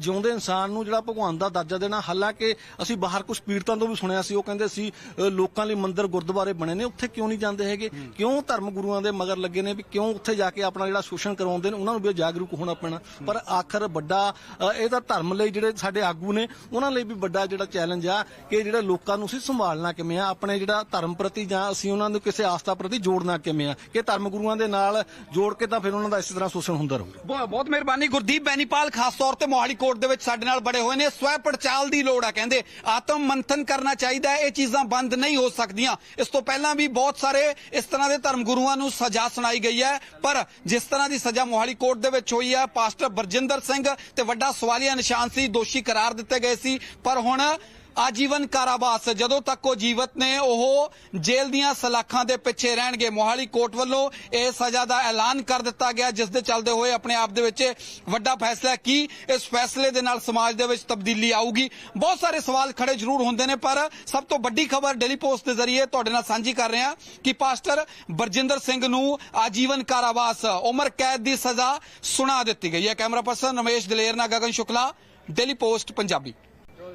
ਜਿਉਂਦੇ ਇਨਸਾਨ ਨੂੰ ਜਿਹੜਾ ਭਗਵਾਨ ਦਾ ਦਰਜਾ ਦੇਣਾ ਹਾਲਾਂਕਿ ਅਸੀਂ ਬਾਹਰ ਕੁਝ ਪੀੜਤਾਂ ਤੋਂ ਵੀ ਸੁਣਿਆ ਸੀ ਉਹ ਕਹਿੰਦੇ ਸੀ ਲੋਕਾਂ ਲਈ ਮੰਦਿਰ ਗੁਰਦੁਆਰੇ ਬਣੇ ਨੇ ਉੱਥੇ ਕਿਉਂ ਨਹੀਂ ਜਾਂਦੇ ਹੈਗੇ? ਕਿਉਂ ਧਰਮ ਗੁਰੂਆਂ ਦੇ ਮਗਰ ਲੱਗੇ ਨੇ ਵੀ ਕਿਉਂ ਉੱਥੇ ਜਾ ਕੇ ਆਪਣਾ ਜਿਹੜਾ ਸ਼ੋਸ਼ਣ ਕਰਵਾਉਂਦੇ ਨੇ ਉਹਨਾਂ ਨੂੰ ਵੀ ਜਾਗਰੂਕ ਹੋਣਾ ਪੈਣਾ। ਪਰ ਆਖਰ ਵੱਡਾ ਇਹ ਤਾਂ ਧਰਮ ਲਈ ਜਿਹੜੇ ਸਾਡੇ ਆਗੂ ਨੇ ਉਹਨਾਂ ਲਈ ਵੀ ਵੱਡਾ ਜਿਹੜਾ ਚੈਲੰਜ ਆ ਕਿ ਜਿਹੜਾ ਲੋਕਾਂ ਨੂੰ ਅਸੀਂ ਸੰਭਾਲਣਾ ਕਿਵੇਂ ਆ, ਆਪਣੇ ਜਿਹੜਾ ਧਰਮ ਪ੍ਰਤੀ ਜਾਂ ਅਸੀਂ ਉਹਨਾਂ ਨੂੰ ਕਿਸੇ ਆਸਥਾ ਪ੍ਰਤੀ ਜੋੜਨਾ ਕਿਵੇਂ ਆ, ਕਿ ਧਰਮ ਗੁਰੂਆਂ ਦੇ ਨਾਲ ਜੋੜ ਕੇ ਤਾਂ ਫਿਰ ਉਹਨਾਂ ਦਾ ਇਸ ਤਰ੍ਹਾਂ ਸ਼ੋਸ਼ਣ ਹੁੰਦਾ ਰਹੂਗਾ। ਬਹੁਤ ਮਿਹਰਬਾਨੀ ਗੁਰਦੀਪ ਬੈਨੀਪਾਲ, ਖਾਸ ਤੌਰ ਤੇ ਮੋਹਾਲੀ ਕੋਰਟ ਦੇ ਵਿੱਚ ਸਾਡੇ ਨਾਲ ਬੜੇ ਹੋਏ ਨੇ। ਸਵੈ ਪੜਚਾਲ ਦੀ ਲੋੜ ਆ, ਕਹਿੰਦੇ। ਆਤਮ ਮੰਥਨ ਕਰਨਾ ਚਾਹੀਦਾ ਹੈ, ਇਹ ਚੀਜ਼ਾਂ ਬੰਦ ਨਹੀਂ ਹੋ ਸਕਦੀਆਂ। ਇਸ ਤੋਂ ਪਹਿਲਾਂ ਵੀ ਬਹੁਤ ਸਾਰੇ ਇਸ ਤਰ੍ਹਾਂ ਦੇ ਧਰਮ ਗੁਰੂਆਂ ਨੂੰ ਸਜ਼ਾ ਸੁਣਾਈ ਗਈ ਹੈ। ਪਰ ਜਿਸ ਤਰ੍ਹਾਂ ਦੀ ਸਜ਼ਾ ਮੋਹਾਲੀ ਕੋਰਟ ਦੇ ਵਿੱਚ ਹੋਈ ਹੈ ਪਾਸਟਰ ਬਰਜਿੰਦਰ ਸਿੰਘ ਤੇ ਵੱਡਾ ਸਵਾਲੀਆ ਨਿਸ਼ਾਨ ਸੀ, ਦੋਸ਼ੀ ਕਰਾਰ ਦਿੱਤੇ ਗਏ ਸੀ। ਪਰ ਹੁਣ ਆਜੀਵਨ ਕਾਰਾਵਾਸ, ਜਦੋਂ ਤੱਕ ਉਹ ਜੀਵਤ ਨੇ, ਉਹ ਜੇਲ੍ਹ ਦੀਆਂ ਸਲਾਖਾਂ ਦੇ ਪਿੱਛੇ ਰਹਿਣਗੇ। ਮੋਹਾਲੀ ਕੋਰਟ ਵੱਲੋਂ ਇਹ ਸਜ਼ਾ ਦਾ ਐਲਾਨ ਕਰ ਦਿੱਤਾ ਗਿਆ, ਜਿਸ ਦੇ ਚੱਲਦੇ ਹੋਏ ਆਪਣੇ ਆਪ ਦੇ ਵਿੱਚ ਵੱਡਾ ਫੈਸਲਾ ਹੈ ਇਸ ਫੈਸਲੇ ਦੇ ਨਾਲ ਸਮਾਜ ਦੇ ਵਿੱਚ ਤਬਦੀਲੀ ਆਊਗੀ। ਬਹੁਤ ਸਾਰੇ ਸਵਾਲ ਖੜੇ ਜ਼ਰੂਰ ਹੁੰਦੇ ਨੇ, ਪਰ ਸਭ ਤੋਂ ਵੱਡੀ ਖਬਰ ਡੇਲੀ ਪੋਸਟ ਦੇ ਜ਼ਰੀਏ ਤੁਹਾਡੇ ਨਾਲ ਸਾਂਝੀ ਕਰ ਰਹੇ ਹਾਂ ਕਿ ਪਾਸਟਰ ਬਰਜਿੰਦਰ ਸਿੰਘ ਨੂੰ ਆਜੀਵਨ ਕਾਰਾਵਾਸ, ਉਮਰ ਕੈਦ ਦੀ ਸਜ਼ਾ ਸੁਣਾ ਦਿੱਤੀ ਗਈ ਹੈ। ਕੈਮਰਾ ਪਰਸਨ ਰਮੇਸ਼ ਦਲੇਰ ਨਾਲ ਗਗਨ ਸ਼ੁਕਲਾ। ਡੇਲੀ ਪੋਸਟ ਪੰਜਾਬੀ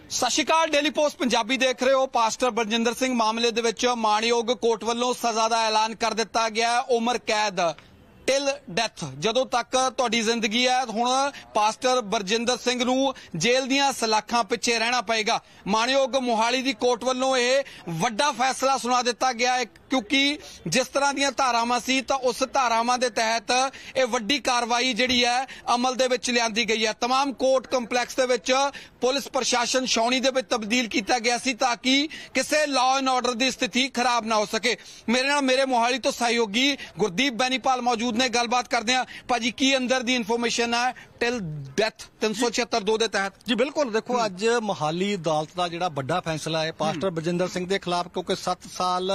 ਸਤਿ ਸ਼੍ਰੀ ਅਕਾਲ ਡੇਲੀ ਪੋਸਟ ਪੰਜਾਬੀ ਦੇਖ ਰਹੇ ਹੋ। ਪਾਸਟਰ ਬਰਜਿੰਦਰ ਸਿੰਘ ਮਾਮਲੇ ਦੇ ਵਿੱਚ ਮਾਣਯੋਗ ਕੋਰਟ ਵੱਲੋਂ ਸਜ਼ਾ ਦਾ ਐਲਾਨ ਕਰ ਦਿੱਤਾ ਗਿਆ ਉਮਰ ਕੈਦ। ਟਿਲ ਡੈਥ ਜਦੋਂ ਤੱਕ ਤੁਹਾਡੀ ਜ਼ਿੰਦਗੀ ਹੈ ਹੁਣ ਪਾਸਟਰ ਬਰਜਿੰਦਰ ਸਿੰਘ ਨੂੰ ਜੇਲ੍ਹ ਦੀਆਂ ਸਲਾਖਾਂ ਪਿੱਛੇ ਰਹਿਣਾ ਪਏਗਾ ਮਾਣਯੋਗ ਮੋਹਾਲੀ ਦੀ ਕੋਰਟ ਵੱਲੋਂ ਇਹ ਵੱਡਾ ਫੈਸਲਾ ਸੁਣਾ ਦਿੱਤਾ ਗਿਆ ਹੈ ਕਿਉਂਕਿ ਜਿਸ ਤਰ੍ਹਾਂ ਦੀਆਂ ਧਾਰਾਵਾਂ ਸੀ ਤਾਂ ਉਸ ਧਾਰਾਵਾਂ ਦੇ ਤਹਿਤ ਇਹ ਵੱਡੀ ਕਾਰਵਾਈ ਜਿਹੜੀ ਹੈ ਅਮਲ ਦੇ ਵਿੱਚ ਲਿਆਂਦੀ ਗਈ ਹੈ तमाम ਕੋਰਟ ਕੰਪਲੈਕਸ ਦੇ ਵਿੱਚ ਪੁਲਿਸ ਪ੍ਰਸ਼ਾਸਨ ਛਾਉਣੀ ਦੇ ਵਿੱਚ ਤਬਦੀਲ ਕੀਤਾ ਗਿਆ ਸੀ ਤਾਂ ਕਿ ਕਿਸੇ ਲਾਅ ਐਂਡ ਆਰਡਰ ਦੀ ਸਥਿਤੀ ਖਰਾਬ ਨਾ ਹੋ ਸਕੇ ਮੇਰੇ ਨਾਲ ਮੇਰੇ ਮੋਹਾਲੀ ਤੋਂ ਸਹਿਯੋਗੀ ਗੁਰਦੀਪ ਬੈਨੀਪਾਲ ਮੌਜੂਦ ਨੇ ਗੱਲਬਾਤ ਕਰਦੇ ਆ ਭਾਜੀ ਕੀ ਅੰਦਰ ਦੀ ਇਨਫੋਰਮੇਸ਼ਨ ਹੈ ਟਿਲ ਡੈਥ 376 ਦੇ ਤਹਿਤ। ਜੀ ਬਿਲਕੁਲ। ਦੇਖੋ ਅੱਜ ਮਹਾਲੀ ਅਦਾਲਤ ਦਾ ਜਿਹੜਾ ਵੱਡਾ ਫੈਸਲਾ ਹੈ ਪਾਸਟਰ ਬਰਜਿੰਦਰ ਸਿੰਘ ਦੇ ਖਿਲਾਫ ਕਿਉਂਕਿ 7 ਸਾਲ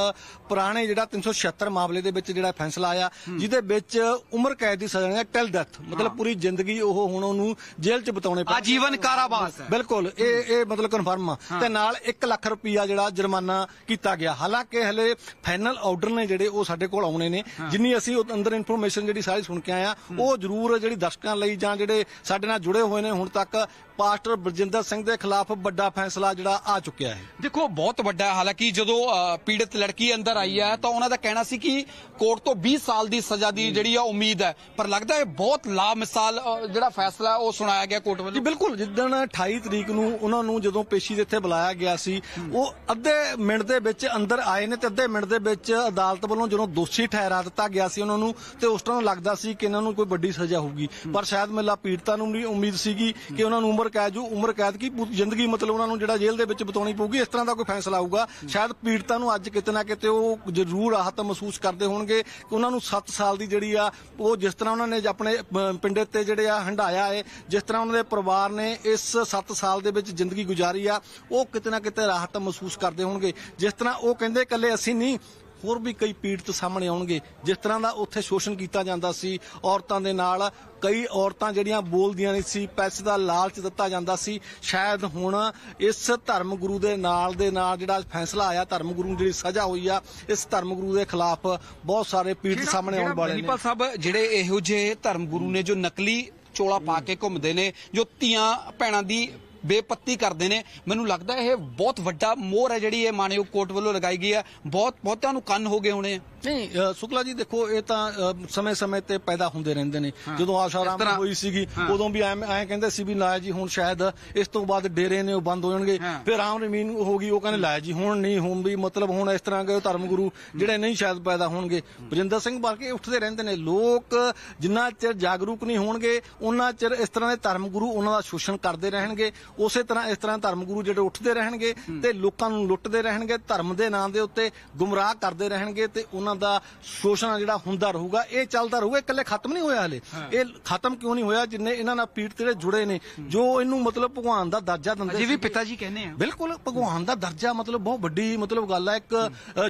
ਪੁਰਾਣੇ ਜਿਹੜਾ 376 ਮਾਮਲੇ ਦੇ ਵਿੱਚ ਜਿਹੜਾ ਫੈਸਲਾ ਆਇਆ ਜਿਹਦੇ ਵਿੱਚ ਉਮਰ ਕੈਦ ਦੀ ਸਜ਼ਾ ਹੈ ਟਿਲ ਡੈਥ ਮਤਲਬ ਪੂਰੀ ਜ਼ਿੰਦਗੀ ਉਹ ਹੁਣ ਉਹਨੂੰ ਜੇਲ੍ਹ 'ਚ ਬਿਤਾਉਣੇ ਪਏ ਆਜੀਵਨ ਕਾਰਾਵਾਸ ਬਿਲਕੁਲ ਇਹ ਇਹ ਮਤਲਬ ਕਨਫਰਮ ਆ। ਤੇ ਨਾਲ 1 ਲੱਖ ਰੁਪਈਆ ਜਿਹੜਾ ਜੁਰਮਾਨਾ ਕੀਤਾ ਗਿਆ। ਹਾਲਾਂਕਿ ਹਲੇ ਫਾਈਨਲ ਆਰਡਰ ਨੇ ਜਿਹੜੇ ਉਹ ਸਾਡੇ ਕੋਲ ਆਉਣੇ ਨੇ। ਜਿੰਨੀ ਅਸੀਂ ਉਹ ਅੰਦਰ ਇਨਫੋਰਮੇਸ਼ਨ ਜਿਹੜੀ ਸਾਰੀ ਸੁਣ ਕੇ ਆਏ ਆ ਉਹ ਜ਼ਰੂਰ ਜਿਹੜੀ ਦਰਸ਼ਕਾਂ ਲਈ ਜਾਂ ਜਿਹੜੇ ਸਾਡੇ ਨਾਲ ਜੁੜੇ ਹੋਏ ਨੇ ਹੁਣ ਤੱਕ ਪਾਸਟਰ ਬਰਜਿੰਦਰ ਸਿੰਘ ਦੇ ਖਿਲਾਫ ਵੱਡਾ ਫੈਸਲਾ ਜਿਹੜਾ ਆ ਚੁੱਕਿਆ ਹੈ। ਦੇਖੋ ਬਹੁਤ ਵੱਡਾ ਹੈ। ਹਾਲਾਂਕਿ ਜਦੋਂ ਪੀੜਤ ਲੜਕੀ ਅੰਦਰ ਆਈ ਹੈ ਤਾਂ ਉਹਨਾਂ ਦਾ ਕਹਿਣਾ ਸੀ ਕਿ ਕੋਰਟ ਤੋਂ 20 ਸਾਲ ਦੀ ਸਜ਼ਾ ਦੀ ਜਿਹੜੀ ਆ ਉਮੀਦ ਹੈ। ਪਰ ਲੱਗਦਾ ਹੈ ਬਹੁਤ ਲਾ ਮਿਸਾਲ ਜਿਹੜਾ ਫੈਸਲਾ ਉਹ ਸੁਣਾਇਆ ਗਿਆ ਕੋਰਟ ਜੀ ਵੱਲੋਂ ਬਿਲਕੁਲ। ਜਿੱਦਣ 28 ਤਰੀਕ ਨੂੰ ਉਹਨਾਂ ਨੂੰ ਜਦੋਂ ਪੇਸ਼ੀ ਦੇ ਇੱਥੇ ਬੁਲਾਇਆ ਗਿਆ ਸੀ ਉਹ ਅੱਧੇ ਮਿੰਟ ਦੇ ਵਿੱਚ ਅੰਦਰ ਆਏ ਨੇ ਤੇ ਅੱਧੇ ਮਿੰਟ ਦੇ ਵਿੱਚ ਅਦਾਲਤ ਵੱਲੋਂ ਜਦੋਂ ਦੋਸ਼ੀ ਠਹਿਰਾ ਦਿੱਤਾ ਗਿਆ ਸੀ ਉਹਨਾਂ ਨੂੰ ਤੇ ਉਸ ਤਰ੍ਹਾਂ ਲੱਗਦਾ ਸੀ ਕਿ ਇਹਨਾਂ ਨੂੰ ਕੋਈ ਵੱਡੀ ਸਜ਼ਾ ਹੋਊਗੀ। ਪਰ ਸ਼ਾਇਦ ਮੇਲਾ ਪੀੜਤਾਂ ਨੂੰ ਵੀ ਉਮੀਦ ਸੀਗੀ ਕਿ ਉਹਨਾਂ ਨੂੰ ਉਮਰ ਕੈਦ ਜੋ ਉਮਰ ਕੈਦ ਕੀ ਪੂਰੀ ਜ਼ਿੰਦਗੀ ਮਤਲਬ ਉਹਨਾਂ ਨੂੰ ਜਿਹੜਾ ਜੇਲ੍ਹ ਦੇ ਵਿੱਚ ਬਿਤਾਉਣੀ ਪਊਗੀ ਇਸ ਤਰ੍ਹਾਂ ਦਾ ਕੋਈ ਫੈਸਲਾ ਆਊਗਾ। ਸ਼ਾਇਦ ਪੀੜਤਾਂ ਨੂੰ ਅੱਜ ਕਿਤੇ ਨਾ ਕਿਤੇ ਉਹ ਜ਼ਰੂਰ ਰਾਹਤ ਮਹਿਸੂਸ ਕਰਦੇ ਹੋਣਗੇ ਕਿ ਉਹਨਾਂ ਨੂੰ 7 ਸਾਲ ਦੀ ਜਿਹੜੀ ਆ ਉਹ ਜਿਸ ਤਰ੍ਹਾਂ ਉਹਨਾਂ ਨੇ ਆਪਣੇ ਅਮ, ਪਿੰਡੇ ਤੇ ਜਿਹੜੇ ਆ ਹੰਡਾਇਆ ਏ ਜਿਸ ਤਰ੍ਹਾਂ ਉਹਨਾਂ ਦੇ ਪਰਿਵਾਰ ਨੇ ਇਸ 7 ਸਾਲ ਦੇ ਵਿੱਚ ਜ਼ਿੰਦਗੀ ਗੁਜ਼ਾਰੀ ਆ ਉਹ ਕਿਤੇ ਨਾ ਕਿਤੇ ਰਾਹਤ ਮਹਿਸੂਸ ਕਰਦੇ ਹੋਣਗੇ। ਜਿਸ ਤਰ੍ਹਾਂ ਉਹ ਕਹਿੰਦੇ ਇਕੱਲੇ ਅਸੀਂ ਨਹੀਂ ਹੋਰ ਵੀ ਕਈ ਪੀੜਤ ਸਾਹਮਣੇ ਆਉਣਗੇ। ਜਿਸ ਤਰ੍ਹਾਂ ਦਾ ਉੱਥੇ ਸ਼ੋਸ਼ਣ ਕੀਤਾ ਜਾਂਦਾ ਸੀ ਔਰਤਾਂ ਦੇ ਨਾਲ ਕਈ ਔਰਤਾਂ ਜਿਹੜੀਆਂ ਬੋਲਦੀਆਂ ਨਹੀਂ ਸੀ ਪੈਸੇ ਦਾ ਲਾਲਚ ਦਿੱਤਾ ਜਾਂਦਾ ਸੀ। ਸ਼ਾਇਦ ਹੁਣ ਇਸ ਧਰਮ ਗੁਰੂ ਦੇ ਨਾਲ ਦੇ ਨਾਲ ਜਿਹੜਾ ਫੈਸਲਾ ਆਇਆ ਧਰਮ ਗੁਰੂ ਨੂੰ ਜਿਹੜੀ ਸਜ਼ਾ ਹੋਈ ਆ ਇਸ ਧਰਮ ਗੁਰੂ ਦੇ ਖਿਲਾਫ ਬਹੁਤ ਸਾਰੇ ਪੀੜਤ ਸਾਹਮਣੇ ਆਉਣ ਵਾਲੇ ਨੇ। ਬੈਨੀਪਾਲ ਸਾਹਿਬ ਜਿਹੜੇ ਇਹੋ ਜਿਹੇ ਧਰਮ ਗੁਰੂ ਨੇ ਜੋ ਨਕਲੀ ਚੋਲਾ ਪਾ ਕੇ ਘੁੰਮਦੇ ਨੇ ਜੋ ਧੀਆਂ ਭੈਣਾਂ ਦੀ ਬੇਪੱਤੀ ਕਰਦੇ ਨੇ। ਮੈਨੂੰ ਲੱਗਦਾ ਇਹ ਬਹੁਤ ਵੱਡਾ ਮੋਹਰ ਹੈ ਜਿਹੜੀ ਇਹ ਮਾਨਯੋਗ ਕੋਰਟ ਵੱਲੋਂ ਲਗਾਈ ਗਈ ਹੈ। ਬਹੁਤ ਬਹੁਤਿਆਂ ਨੂੰ ਕੰਨ ਹੋ ਗਏ ਹੋਣੇ। ਨਹੀਂ ਅ, ਸ਼ੁਕਲਾ ਜੀ ਦੇਖੋ ਇਹ ਤਾਂ ਸਮੇਂ-ਸਮੇਂ ਤੇ ਪੈਦਾ ਹੁੰਦੇ ਰਹਿੰਦੇ ਨੇ। ਜਦੋਂ ਆਸ਼ਾ ਰਾਮ ਤਰ੍ਹਾਂ- ਹੋਈ ਸੀਗੀ। ਉਦੋਂ ਵੀ ਐਂ ਕਹਿੰਦੇ ਸੀ ਵੀ ਲਾਇਆ ਜੀ ਹੁਣ ਸ਼ਾਇਦ ਇਸ ਤੋਂ ਬਾਅਦ ਡੇਰੇ ਨੇ ਉਹ ਬੰਦ ਹੋ ਜਾਣਗੇ। ਫਿਰ ਰਾਮ ਰਮੀਨ ਹੋ ਗਈ ਉਹ ਕਹਿੰਦੇ ਲਾਇਆ ਜੀ ਹੁਣ ਨਹੀਂ ਹੁਣ ਵੀ ਮਤਲਬ ਹੁਣ ਇਸ ਤਰ੍ਹਾਂ ਦੇ ਧਰਮ ਗੁਰੂ ਜਿਹੜੇ ਨਹੀਂ ਸ਼ਾਇਦ ਪੈਦਾ ਹੋਣਗੇ। ਬਜਿੰਦਰ ਸਿੰਘ ਵਰਗੇ ਉੱਠਦੇ ਰਹਿੰਦੇ ਨੇ। ਲੋਕ ਜਿੰਨਾ ਚਿਰ ਜਾਗਰੂਕ ਨਹੀਂ ਹੋਣਗੇ ਉਹਨਾਂ ਚਿਰ ਇਸ ਤਰ੍ਹਾਂ ਦੇ ਧਰਮ ਗੁਰੂ ਉਹਨਾਂ ਦਾ ਸ਼ੋਸ਼ਣ ਕਰਦੇ ਰਹਿਣਗੇ। ਉਸੇ ਤਰ੍ਹਾਂ ਇਸ ਤਰ੍ਹਾਂ ਧਰਮ ਗੁਰੂ ਜਿਹੜੇ ਉੱਠਦੇ ਰਹਿਣਗੇ ਤੇ ਲੋਕਾਂ ਨੂੰ ਲੁੱਟਦੇ ਰਹਿਣਗੇ ਧਰਮ ਦੇ ਨਾਂ ਦੇ ਉੱਤੇ ਗੁੰਮਰਾਹ ਕਰਦੇ ਰਹਿਣਗੇ ਤੇ ਉਹਨਾਂ ਦਾ ਸ਼ੋਸ਼ਣ ਜਿਹੜਾ ਹੁੰਦਾ ਰਹੂਗਾ ਇਹ ਚੱਲਦਾ ਰਹੂਗਾ ਇਕੱਲੇ ਖਤਮ ਨਹੀਂ ਹੋਇਆ ਹਲੇ। ਇਹ ਖਤਮ ਕਿਉਂ ਨਹੀਂ ਹੋਇਆ? ਜਿੰਨੇ ਇਹਨਾਂ ਨਾਲ ਪੀੜਤ ਜਿਹੜੇ ਜੁੜੇ ਨੇ ਜੋ ਇਹਨੂੰ ਮਤਲਬ ਭਗਵਾਨ ਦਾ ਦਰਜਾ ਦਿੰਦੇ ਅਜੇ ਵੀ। ਪਿਤਾ ਜੀ ਕਹਿੰਦੇ ਆ। ਬਿਲਕੁਲ ਭਗਵਾਨ ਦਾ ਦਰਜਾ ਮਤਲਬ ਬਹੁਤ ਵੱਡੀ ਮਤਲਬ ਗੱਲ ਹੈ। ਇੱਕ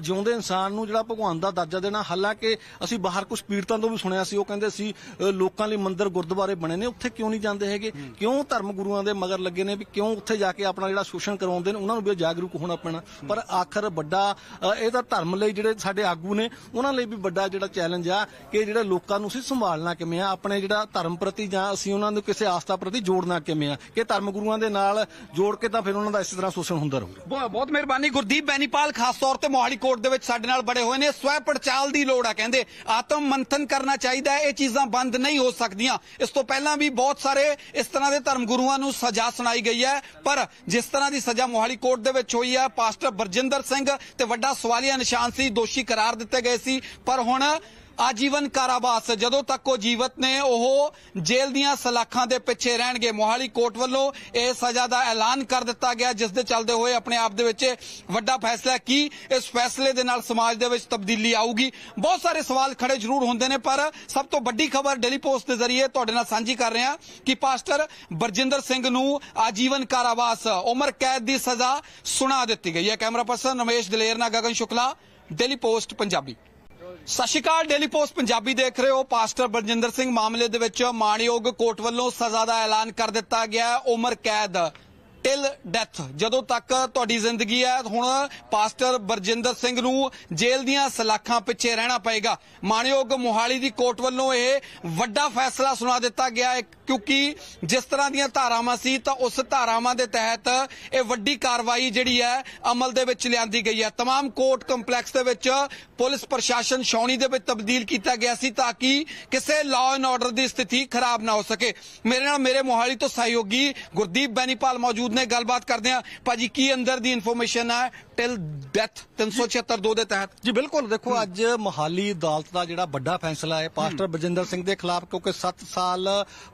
ਜਿਉਂਦੇ ਇਨਸਾਨ ਨੂੰ ਜਿਹੜਾ ਭਗਵਾਨ ਦਾ ਦਰਜਾ ਦੇਣਾ ਹਾਲਾਂਕਿ ਅਸੀਂ ਬਾਹਰ ਕੁਝ ਪੀੜਤਾਂ ਤੋਂ ਵੀ ਸੁਣਿਆ ਸੀ ਉਹ ਕਹਿੰਦੇ ਸੀ ਲੋਕਾਂ ਲਈ ਮੰਦਿਰ ਗੁਰਦੁਆਰੇ ਬਣੇ ਨੇ ਉੱਥੇ ਕਿਉਂ ਨਹੀਂ ਜਾਂਦੇ ਹੈਗੇ? ਕਿਉਂ ਧਰਮ ਗੁਰੂਆਂ ਦੇ ਮਗਰ ਲੱਗੇ ਨੇ ਵੀ ਕਿਉਂ ਉੱਥੇ ਜਾ ਕੇ ਆਪਣਾ ਜਿਹੜਾ ਸ਼ੋਸ਼ਣ ਕਰਵਾਉਂਦੇ ਨੇ ਉਹਨਾਂ ਨੂੰ ਵੀ ਜਾਗਰੂਕ ਹੋਣਾ ਪੈਣਾ। ਪਰ ਆਖਰ ਵੱਡਾ ਇਹ ਤਾਂ ਧਰਮ ਲਈ ਜਿਹੜੇ ਸਾਡੇ ਆਗੂ ਨੇ ਉਹਨਾਂ ਲਈ ਵੀ ਵੱਡਾ ਜਿਹੜਾ ਚੈਲੰਜ ਆ ਕਿ ਜਿਹੜਾ ਲੋਕਾਂ ਨੂੰ ਅਸੀਂ ਸੰਭਾਲਣਾ ਕਿਵੇਂ ਆ, ਆਪਣੇ ਜਿਹੜਾ ਧਰਮ ਪ੍ਰਤੀ ਜਾਂ ਅਸੀਂ ਉਹਨਾਂ ਨੂੰ ਕਿਸੇ ਆਸਥਾ ਪ੍ਰਤੀ ਜੋੜਨਾ ਕਿਵੇਂ ਆ, ਕਿ ਧਰਮ ਗੁਰੂਆਂ ਦੇ ਨਾਲ ਜੋੜ ਕੇ ਤਾਂ ਫਿਰ ਉਹਨਾਂ ਦਾ ਇਸੇ ਤਰ੍ਹਾਂ ਸ਼ੋਸ਼ਣ ਹੁੰਦਾ ਰਹੂਗਾ। ਬਹੁਤ ਮਿਹਰਬਾਨੀ ਗੁਰਦੀਪ ਬੈਨੀਪਾਲ, ਖਾਸ ਤੌਰ ਤੇ ਮੋਹਾਲੀ ਕੋਰਟ ਦੇ ਵਿੱਚ ਸਾਡੇ ਨਾਲ ਬੜੇ ਹੋਏ ਨੇ। ਸਵੈ ਪੜਚਾਲ ਦੀ ਲੋੜ ਆ, ਕਹਿੰਦੇ। ਆਤਮ ਮੰਥਨ ਕਰਨਾ ਚਾਹੀਦਾ ਇਹ ਚੀਜ਼ਾਂ ਬੰਦ ਨਹੀਂ ਹੋ ਸਕਦੀਆਂ। ਇਸ ਤੋਂ ਪਹਿਲਾਂ ਵੀ ਬਹੁਤ ਸਾਰੇ ਇਸ ਤਰ੍ਹਾਂ ਦੇ ਧਰਮ ਗੁਰੂਆਂ ਨੂੰ ਸਜ਼ਾ ਸੁਣਾਈ ਗਈ ਹੈ। ਪਰ ਜਿਸ ਤਰ੍ਹਾਂ ਦੀ ਸਜ਼ਾ ਮੋਹਾਲੀ ਕੋਰਟ ਦੇ ਵਿੱਚ ਹੋਈ ਹੈ, ਪਾਸਟਰ ਬਰਜਿੰਦਰ ਸਿੰਘ ਤੇ ਵੱਡਾ ਸਵਾਲੀਆ ਨਿਸ਼ਾਨ ਸੀ, ਦੋਸ਼ੀ ਕਰਾਰ ਦਿੱਤੇ ਗਏ ਸੀ, ਪਰ ਹੁਣ ਆਜੀਵਨ ਕਾਰਾਵਾਸ, ਜਦੋਂ ਤੱਕ ਉਹ ਜੀਵਤ ਨੇ, ਉਹ ਜੇਲ੍ਹ ਦੀਆਂ ਸਲਾਖਾਂ ਦੇ ਪਿੱਛੇ ਰਹਿਣਗੇ। ਮੋਹਾਲੀ ਕੋਰਟ ਵੱਲੋਂ ਇਹ ਸਜ਼ਾ ਦਾ ਐਲਾਨ ਕਰ ਦਿੱਤਾ ਗਿਆ, ਜਿਸ ਦੇ ਚੱਲਦੇ ਹੋਏ ਆਪਣੇ ਆਪ ਦੇ ਵਿੱਚ ਵੱਡਾ ਫੈਸਲਾ ਹੈ ਇਸ ਫੈਸਲੇ ਦੇ ਨਾਲ ਸਮਾਜ ਦੇ ਵਿੱਚ ਤਬਦੀਲੀ ਆਊਗੀ। ਬਹੁਤ ਸਾਰੇ ਸਵਾਲ ਖੜੇ ਜ਼ਰੂਰ ਹੁੰਦੇ ਨੇ, ਪਰ ਸਭ ਤੋਂ ਵੱਡੀ ਖਬਰ ਡੇਲੀ ਪੋਸਟ ਦੇ ਜ਼ਰੀਏ ਤੁਹਾਡੇ ਨਾਲ ਸਾਂਝੀ ਕਰ ਰਹੇ ਹਾਂ ਕਿ ਪਾਸਟਰ ਬਰਜਿੰਦਰ ਸਿੰਘ ਨੂੰ ਆਜੀਵਨ ਕਾਰਾਵਾਸ, ਉਮਰ ਕੈਦ ਦੀ ਸਜ਼ਾ ਸੁਣਾ ਦਿੱਤੀ ਗਈ ਹੈ। ਕੈਮਰਾ ਪਰਸਨ ਰਮੇਸ਼ ਦਲੇਰ ਨਾਲ ਗਗਨ ਸ਼ੁਕਲਾ ਡੇਲੀ ਪੋਸਟ ਪੰਜਾਬੀ। ਸਤਿ ਸ਼੍ਰੀ ਅਕਾਲ ਡੇਲੀ ਪੋਸਟ ਪੰਜਾਬੀ ਦੇਖ ਰਹੇ ਹੋ। ਪਾਸਟਰ ਬਲਜਿੰਦਰ ਸਿੰਘ ਮਾਮਲੇ ਦੇ ਵਿੱਚ ਮਾਣਯੋਗ ਕੋਰਟ ਵੱਲੋਂ ਸਜ਼ਾ ਦਾ ਐਲਾਨ ਕਰ ਦਿੱਤਾ ਗਿਆ ਉਮਰ ਕੈਦ ਟਿਲ ਡੈਥ ਜਦੋਂ ਤੱਕ ਤੁਹਾਡੀ ਜ਼ਿੰਦਗੀ ਹੈ, ਹੁਣ ਪਾਸਟਰ ਬਰਜਿੰਦਰ ਸਿੰਘ ਨੂੰ ਜੇਲ੍ਹ ਦੀਆਂ ਸਲਾਖਾਂ ਪਿੱਛੇ ਰਹਿਣਾ ਪਏਗਾ। ਮਾਣਯੋਗ ਮੋਹਾਲੀ ਦੀ ਕੋਰਟ ਵੱਲੋਂ ਇਹ ਵੱਡਾ ਫੈਸਲਾ ਸੁਣਾ ਦਿੱਤਾ ਗਿਆ ਹੈ। ਕਿਉਂਕਿ ਜਿਸ ਤਰ੍ਹਾਂ ਦੀਆਂ ਧਾਰਾਵਾਂ ਸੀ ਤਾਂ ਉਸ ਧਾਰਾਵਾਂ ਦੇ ਤਹਿਤ ਇਹ ਵੱਡੀ ਕਾਰਵਾਈ ਜਿਹੜੀ ਹੈ ਅਮਲ ਦੇ ਵਿੱਚ ਲਿਆਂਦੀ ਗਈ ਹੈ तमाम ਕੋਰਟ ਕੰਪਲੈਕਸ ਦੇ ਵਿੱਚ ਪੁਲਿਸ ਪ੍ਰਸ਼ਾਸਨ ਛਾਉਣੀ ਦੇ ਵਿੱਚ ਤਬਦੀਲ ਕੀਤਾ ਗਿਆ ਸੀ ਤਾਂ ਕਿ ਕਿਸੇ ਲਾਅ ਐਂਡ ਆਰਡਰ ਦੀ ਸਥਿਤੀ ਖਰਾਬ ਨਾ ਹੋ ਸਕੇ ਮੇਰੇ ਨਾਲ ਮੇਰੇ ਮੋਹਾਲੀ ਤੋਂ ਸਹਿਯੋਗੀ ਗੁਰਦੀਪ ਬੈਨੀਪਾਲ ਮੌਜੂਦ ਨੇ ਗੱਲਬਾਤ ਕਰਦੇ ਆ ਭਾਜੀ ਕੀ ਅੰਦਰ ਦੀ ਇਨਫੋਰਮੇਸ਼ਨ ਹੈ ਟਿਲ ਡੈਥ 376 2 ਦੇ ਤਹਿਤ। ਜੀ ਬਿਲਕੁਲ। ਦੇਖੋ ਅੱਜ ਮਹਾਲੀ ਅਦਾਲਤ ਦਾ ਜਿਹੜਾ ਵੱਡਾ ਫੈਸਲਾ ਹੈ ਪਾਸਟਰ ਬਜਿੰਦਰ ਸਿੰਘ ਦੇ ਖਿਲਾਫ ਕਿਉਂਕਿ 7 ਸਾਲ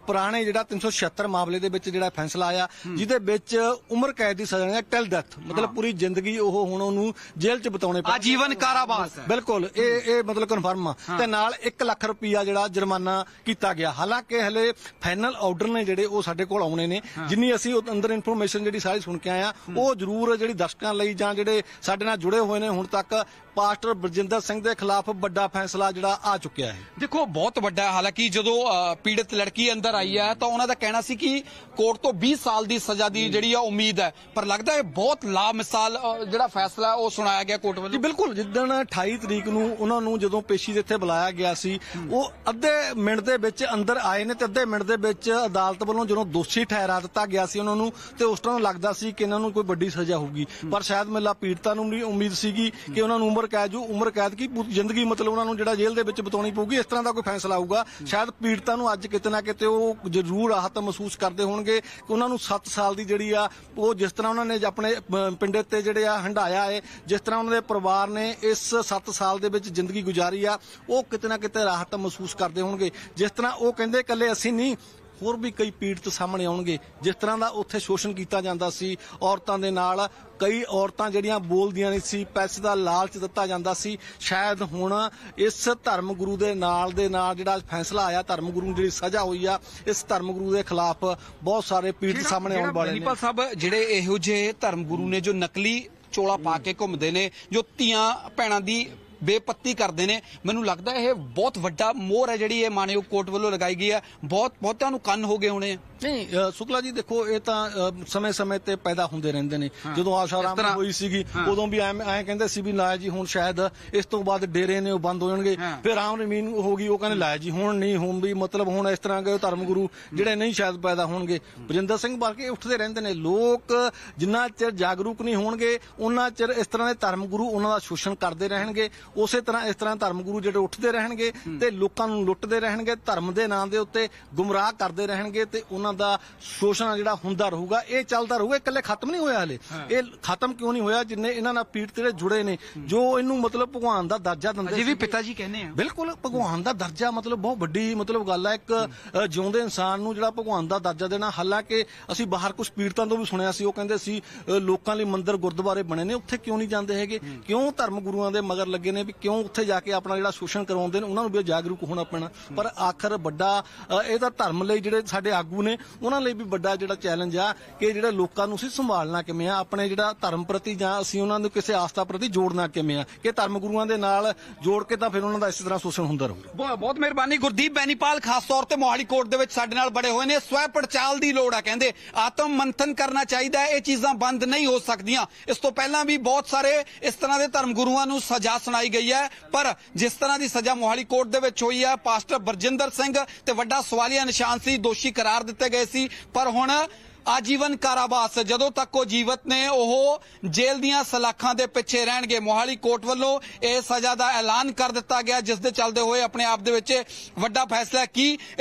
ਪੁਰਾਣੇ ਜਿਹੜਾ 376 ਮਾਮਲੇ ਦੇ ਵਿੱਚ ਜਿਹੜਾ ਫੈਸਲਾ ਆਇਆ ਜਿਹਦੇ ਵਿੱਚ ਉਮਰ ਕੈਦ ਦੀ ਸਜ਼ਾ ਹੈ ਟਿਲ ਡੈਥ ਮਤਲਬ ਪੂਰੀ ਜ਼ਿੰਦਗੀ ਉਹ ਹੁਣ ਉਹਨੂੰ ਜੇਲ੍ਹ 'ਚ ਬਿਤਾਉਣੇ ਪੈਣ। ਆਜੀਵਨ ਕਾਰਾਵਾਸ ਬਿਲਕੁਲ ਇਹ ਇਹ ਮਤਲਬ ਕਨਫਰਮ ਆ। ਤੇ ਨਾਲ 1 ਲੱਖ ਰੁਪਈਆ ਜਿਹੜਾ ਜੁਰਮਾਨਾ ਕੀਤਾ ਗਿਆ। ਹਾਲਾਂਕਿ ਹਲੇ ਫਾਈਨਲ ਆਰਡਰ ਨੇ ਜਿਹੜੇ ਉਹ ਸਾਡੇ ਕੋਲ ਆਉਣੇ ਨੇ। ਜਿੰਨੀ ਅਸੀਂ ਅੰਦਰ ਇਨਫੋਰਮੇਸ਼ਨ ਜਿਹੜੀ ਸਾਰੀ ਸੁਣ ਕੇ ਆਏ ਆ ਉਹ ਜ਼ਰੂਰ ਜਿਹੜੀ ਦਰਸ਼ਕਾਂ ਲਈ ਜਾਂ ਜਿਹੜੇ ਸਾਡੇ ਨਾਲ ਜੁੜੇ ਹੋਏ ਨੇ ਹੁਣ ਤੱਕ ਪਾਸਟਰ ਬਰਜਿੰਦਰ ਸਿੰਘ ਦੇ ਖਿਲਾਫ ਵੱਡਾ ਫੈਸਲਾ ਜਿਹੜਾ ਆ ਚੁੱਕਿਆ ਹੈ। ਦੇਖੋ ਬਹੁਤ ਵੱਡਾ ਹੈ। ਹਾਲਾਂਕਿ ਜਦੋਂ ਪੀੜਤ ਲੜਕੀ ਅੰਦਰ ਆਈ ਹੈ ਤਾਂ ਉਹਨਾਂ ਦਾ ਕਹਿਣਾ ਸੀ ਕਿ ਕੋਰਟ ਤੋਂ 20 ਸਾਲ ਦੀ ਸਜ਼ਾ ਦੀ ਜਿਹੜੀ ਆ ਉਮੀਦ ਹੈ। ਪਰ ਲੱਗਦਾ ਹੈ ਬਹੁਤ ਲਾ ਮਿਸਾਲ ਜਿਹੜਾ ਫੈਸਲਾ ਉਹ ਸੁਣਾਇਆ ਗਿਆ ਕੋਰਟ ਜੀ ਵੱਲੋਂ ਬਿਲਕੁਲ। ਜਿੱਦਣ 28 ਤਰੀਕ ਨੂੰ ਉਹਨਾਂ ਨੂੰ ਜਦੋਂ ਪੇਸ਼ੀ ਦੇ ਇੱਥੇ ਬੁਲਾਇਆ ਗਿਆ ਸੀ ਉਹ ਅੱਧੇ ਮਿੰਟ ਦੇ ਵਿੱਚ ਅੰਦਰ ਆਏ ਨੇ ਤੇ ਅੱਧੇ ਮਿੰਟ ਦੇ ਵਿੱਚ ਅਦਾਲਤ ਵੱਲੋਂ ਜਦੋਂ ਦੋਸ਼ੀ ਠਹਿਰਾ ਦਿੱਤਾ ਗਿਆ ਸੀ ਉਹਨਾਂ ਨੂੰ ਤੇ ਉਸ ਤਰ੍ਹਾਂ ਲੱਗਦਾ ਸੀ ਕਿ ਇਹਨਾਂ ਨੂੰ ਕੋਈ ਵੱਡੀ ਸਜ਼ਾ ਹੋਊਗੀ। ਪਰ ਸ਼ਾਇਦ ਮੇਲਾ ਪੀੜਤਾਂ ਨੂੰ ਵੀ ਉਮੀਦ ਸੀਗੀ ਕਿ ਉਹਨਾਂ ਨੂੰ ਉਮਰ ਕੈਦ ਜੋ ਉਮਰ ਕੈਦ ਕੀ ਪੂਰੀ ਜ਼ਿੰਦਗੀ ਮਤਲਬ ਉਹਨਾਂ ਨੂੰ ਜਿਹੜਾ ਜੇਲ੍ਹ ਦੇ ਵਿੱਚ ਬਿਤਾਉਣੀ ਪਊਗੀ ਇਸ ਤਰ੍ਹਾਂ ਦਾ ਕੋਈ ਫੈਸਲਾ ਆਊਗਾ। ਸ਼ਾਇਦ ਪੀੜਤਾਂ ਨੂੰ ਅੱਜ ਕਿਤੇ ਨਾ ਕਿਤੇ ਉਹ ਜ਼ਰੂਰ ਰਾਹਤ ਮਹਿਸੂਸ ਕਰਦੇ ਹੋਣਗੇ ਕਿ ਉਹਨਾਂ ਨੂੰ 7 ਸਾਲ ਦੀ ਜਿਹੜੀ ਆ ਉਹ ਜਿਸ ਤਰ੍ਹਾਂ ਉਹਨਾਂ ਨੇ ਆਪਣੇ ਅਹ, ਪਿੰਡੇ ਤੇ ਜਿਹੜੇ ਆ ਹੰਡਾਇਆ ਹੈ ਜਿਸ ਤਰ੍ਹਾਂ ਉਹਨਾਂ ਦੇ ਪਰਿਵਾਰ ਨੇ ਇਸ 7 ਸਾਲ ਦੇ ਵਿੱਚ ਜ਼ਿੰਦਗੀ ਗੁਜ਼ਾਰੀ ਆ ਉਹ ਕਿਤੇ ਨਾ ਕਿਤੇ ਰਾਹਤ ਮਹਿਸੂਸ ਕਰਦੇ ਹੋਣਗੇ। ਜਿਸ ਤਰ੍ਹਾਂ ਉਹ ਕਹਿੰਦੇ ਇਕੱਲੇ ਅਸੀਂ ਨਹੀਂ ਹੋਰ ਵੀ ਕਈ ਪੀੜਤ ਸਾਹਮਣੇ ਆਉਣਗੇ। ਜਿਸ ਤਰ੍ਹਾਂ ਦਾ ਉੱਥੇ ਸ਼ੋਸ਼ਣ ਕੀਤਾ ਜਾਂਦਾ ਸੀ ਔਰਤਾਂ ਦੇ ਨਾਲ ਕਈ ਔਰਤਾਂ ਜਿਹੜੀਆਂ ਬੋਲਦੀਆਂ ਨਹੀਂ ਸੀ ਪੈਸੇ ਦਾ ਲਾਲਚ ਦਿੱਤਾ ਜਾਂਦਾ ਸੀ। ਸ਼ਾਇਦ ਹੁਣ ਇਸ ਧਰਮ ਗੁਰੂ ਦੇ ਨਾਲ ਦੇ ਨਾਲ ਜਿਹੜਾ ਫੈਸਲਾ ਆਇਆ ਧਰਮ ਗੁਰੂ ਨੂੰ ਜਿਹੜੀ ਸਜ਼ਾ ਹੋਈ ਆ ਇਸ ਧਰਮ ਗੁਰੂ ਦੇ ਖਿਲਾਫ ਬਹੁਤ ਸਾਰੇ ਪੀੜਤ ਸਾਹਮਣੇ ਆਉਣ ਵਾਲੇ ਨੇ। ਬੈਨੀਪਾਲ ਸਾਹਿਬ ਜਿਹੜੇ ਇਹੋ ਜਿਹੇ ਧਰਮ ਗੁਰੂ ਨੇ ਜੋ ਨਕਲੀ ਚੋਲਾ ਪਾ ਕੇ ਘੁੰਮਦੇ ਨੇ ਜੋ ਧੀਆਂ ਭੈਣਾਂ ਦੀ ਬੇਪੱਤੀ ਕਰਦੇ ਨੇ। ਮੈਨੂੰ ਲੱਗਦਾ ਇਹ ਬਹੁਤ ਵੱਡਾ ਮੋਹਰ ਹੈ ਜਿਹੜੀ ਇਹ ਮਾਨਯੋਗ ਕੋਰਟ ਵੱਲੋਂ ਲਗਾਈ ਗਈ ਹੈ। ਬਹੁਤ ਬਹੁਤਿਆਂ ਨੂੰ ਕੰਨ ਹੋ ਗਏ ਹੋਣੇ ਨਹੀਂ ਸ਼ੁਕਲਾ ਜੀ ਦੇਖੋ ਇਹ ਤਾਂ ਸਮੇਂ-ਸਮੇਂ ਤੇ ਪੈਦਾ ਹੁੰਦੇ ਰਹਿੰਦੇ ਨੇ। ਜਦੋਂ ਆਸ਼ਾ ਰਾਮ ਤਰ੍ਹਾਂ- ਹੋਈ ਸੀਗੀ। ਉਦੋਂ ਵੀ ਐਂ ਕਹਿੰਦੇ ਸੀ ਵੀ ਲਾਇਆ ਜੀ ਹੁਣ ਸ਼ਾਇਦ ਇਸ ਤੋਂ ਬਾਅਦ ਡੇਰੇ ਨੇ ਉਹ ਬੰਦ ਹੋ ਜਾਣਗੇ। ਫਿਰ ਰਾਮ ਰਮੀਨ ਹੋ ਗਈ ਉਹ ਕਹਿੰਦੇ ਲਾਇਆ ਜੀ ਹੁਣ ਨਹੀਂ ਹੁਣ ਵੀ ਮਤਲਬ ਹੁਣ ਇਸ ਤਰ੍ਹਾਂ ਦੇ ਧਰਮ ਗੁਰੂ ਜਿਹੜੇ ਨਹੀਂ ਸ਼ਾਇਦ ਪੈਦਾ ਹੋਣਗੇ। ਬਜਿੰਦਰ ਸਿੰਘ ਵਰਗੇ ਉੱਠਦੇ ਰਹਿੰਦੇ ਨੇ। ਲੋਕ ਜਿੰਨਾ ਚਿਰ ਜਾਗਰੂਕ ਨਹੀਂ ਹੋਣਗੇ ਉਹਨਾਂ ਚਿਰ ਇਸ ਤਰ੍ਹਾਂ ਦੇ ਧਰਮ ਗੁਰੂ ਉਹਨਾਂ ਦਾ ਸ਼ੋਸ਼ਣ ਕਰਦੇ ਰਹਿਣਗੇ। ਉਸੇ ਤਰ੍ਹਾਂ ਇਸ ਤਰ੍ਹਾਂ ਧਰਮ ਗੁਰੂ ਜਿਹੜੇ ਉੱਠਦੇ ਰਹਿਣਗੇ ਤੇ ਲੋਕਾਂ ਨੂੰ ਲੁੱਟਦੇ ਰਹਿਣਗੇ ਧਰਮ ਦੇ ਨਾਂ ਦੇ ਉੱਤੇ ਗੁੰਮਰਾਹ ਕਰਦੇ ਰਹਿਣਗੇ ਤੇ ਉਹਨਾਂ ਦਾ ਸ਼ੋਸ਼ਣ ਜਿਹੜਾ ਹੁੰਦਾ ਰਹੂਗਾ ਇਹ ਚੱਲਦਾ ਰਹੂਗਾ ਇਕੱਲੇ ਖਤਮ ਨਹੀਂ ਹੋਇਆ ਹਲੇ। ਇਹ ਖਤਮ ਕਿਉਂ ਨਹੀਂ ਹੋਇਆ? ਜਿੰਨੇ ਇਹਨਾਂ ਨਾਲ ਪੀੜ ਜਿਹੜੇ ਜੁੜੇ ਨੇ ਜੋ ਇਹਨੂੰ ਮਤਲਬ ਭਗਵਾਨ ਦਾ ਦਰਜਾ ਦਿੰਦੇ ਅਜੇ ਵੀ। ਪਿਤਾ ਜੀ ਕਹਿੰਦੇ ਆ। ਬਿਲਕੁਲ ਭਗਵਾਨ ਦਾ ਦਰਜਾ ਮਤਲਬ ਬਹੁਤ ਵੱਡੀ ਮਤਲਬ ਗੱਲ ਹੈ। ਇੱਕ ਜਿਉਂਦੇ ਇਨਸਾਨ ਨੂੰ ਜਿਹੜਾ ਭਗਵਾਨ ਦਾ ਦਰਜਾ ਦੇਣਾ ਹਾਲਾਂਕਿ ਅਸੀਂ ਬਾਹਰ ਕੁਝ ਪੀੜਤਾਂ ਤੋਂ ਵੀ ਸੁਣਿਆ ਸੀ ਉਹ ਕਹਿੰਦੇ ਸੀ ਲੋਕਾਂ ਲਈ ਮੰਦਿਰ ਗੁਰਦੁਆਰੇ ਬਣੇ ਨੇ ਉੱਥੇ ਕਿਉਂ ਨਹੀਂ ਜਾਂਦੇ ਹੈਗੇ? ਕਿਉਂ ਧਰਮ ਗੁਰੂਆਂ ਦੇ ਮਗਰ ਲੱਗੇ ਨੇ? ਵੀ ਕਿਉਂ ਉੱਥੇ ਜਾ ਕੇ ਆਪਣਾ ਜਿਹੜਾ ਸ਼ੋਸ਼ਣ ਕਰਵਾਉਂਦੇ ਨੇ, ਉਹਨਾਂ ਨੂੰ ਵੀ ਜਾਗਰੂਕ ਹੋਣਾ ਪੈਣਾ। ਪਰ ਆਖਰ ਵੱਡਾ ਇਹ ਤਾਂ ਧਰਮ ਲਈ ਜਿਹੜੇ ਸਾਡੇ ਆਗੂ ਨੇ, ਉਹਨਾਂ ਲਈ ਵੀ ਵੱਡਾ ਜਿਹੜਾ ਚੈਲੰਜ ਆ ਕਿ ਜਿਹੜੇ ਲੋਕਾਂ ਨੂੰ ਅਸੀਂ ਸੰਭਾਲਣਾ ਕਿਵੇਂ ਆ, ਆਪਣੇ ਜਿਹੜਾ ਧਰਮ ਪ੍ਰਤੀ ਜਾਂ ਅਸੀਂ ਉਹਨਾਂ ਨੂੰ ਕਿਸੇ ਆਸਥਾ ਪ੍ਰਤੀ ਜੋੜਨਾ ਕਿਵੇਂ ਆ। ਕਿ ਧਰਮ ਗੁਰੂਆਂ ਦੇ ਨਾਲ ਜੋੜ ਕੇ ਤਾਂ ਫਿਰ ਉਹਨਾਂ ਦਾ ਇਸੇ ਤਰ੍ਹਾਂ ਸ਼ੋਸ਼ਣ ਹੁੰਦਾ ਰਹੂਗਾ ਬਹੁਤ ਮਿਹਰਬਾਨੀ ਗੁਰਦੀਪ ਬੈਨੀਪਾਲ, ਖਾਸ ਤੌਰ ਤੇ ਮੋਹਾਲੀ ਕੋਰਟ ਦੇ ਵਿੱਚ ਸਾਡੇ ਨਾਲ ਬੜੇ ਹੋਏ ਨੇ। ਸਵੈ ਪੜਚਾਲ ਦੀ ਲੋੜ ਆ, ਕਹਿੰਦੇ। ਆਤਮ ਮੰਥਨ ਕਰਨਾ ਚਾਹੀਦਾ ਇਹ ਚੀਜ਼ਾਂ ਬੰਦ ਨਹੀਂ ਹੋ ਸਕਦੀਆਂ। ਇਸ ਤੋਂ ਪਹਿਲਾਂ ਵੀ ਬਹੁਤ ਸਾਰੇ ਇਸ ਤਰ੍ਹਾਂ ਦੇ ਧਰਮ ਗੁਰੂਆਂ ਨੂੰ ਸਜ਼ਾ ਸੁਣਾਈ ਗਈ ਹੈ। ਪਰ ਜਿਸ ਤਰ੍ਹਾਂ ਦੀ ਸਜ਼ਾ ਮੋਹਾਲੀ ਕੋਰਟ ਦੇ ਵਿੱਚ ਹੋਈ ਹੈ, ਪਾਸਟਰ ਬਰਜਿੰਦਰ ਸਿੰਘ ਤੇ ਵੱਡਾ ਸਵਾਲੀਆ ਨਿਸ਼ਾਨ ਸੀ, ਦੋਸ਼ੀ ਕਰਾਰ ਦਿੱਤੇ ਗਏ ਸੀ। ਪਰ ਹੁਣ ਆਜੀਵਨ ਕਾਰਾਵਾਸ, ਜਦੋਂ ਤੱਕ ਉਹ ਜੀਵਤ ਨੇ, ਉਹ ਜੇਲ੍ਹ ਦੀਆਂ ਸਲਾਖਾਂ ਦੇ ਪਿੱਛੇ ਰਹਿਣਗੇ। ਮੋਹਾਲੀ ਕੋਰਟ ਵੱਲੋਂ ਇਹ ਸਜ਼ਾ ਦਾ ਐਲਾਨ ਕਰ ਦਿੱਤਾ ਗਿਆ, ਜਿਸ ਦੇ ਚੱਲਦੇ ਹੋਏ ਆਪਣੇ ਆਪ ਦੇ ਵਿੱਚ ਵੱਡਾ ਫੈਸਲਾ ਹੈ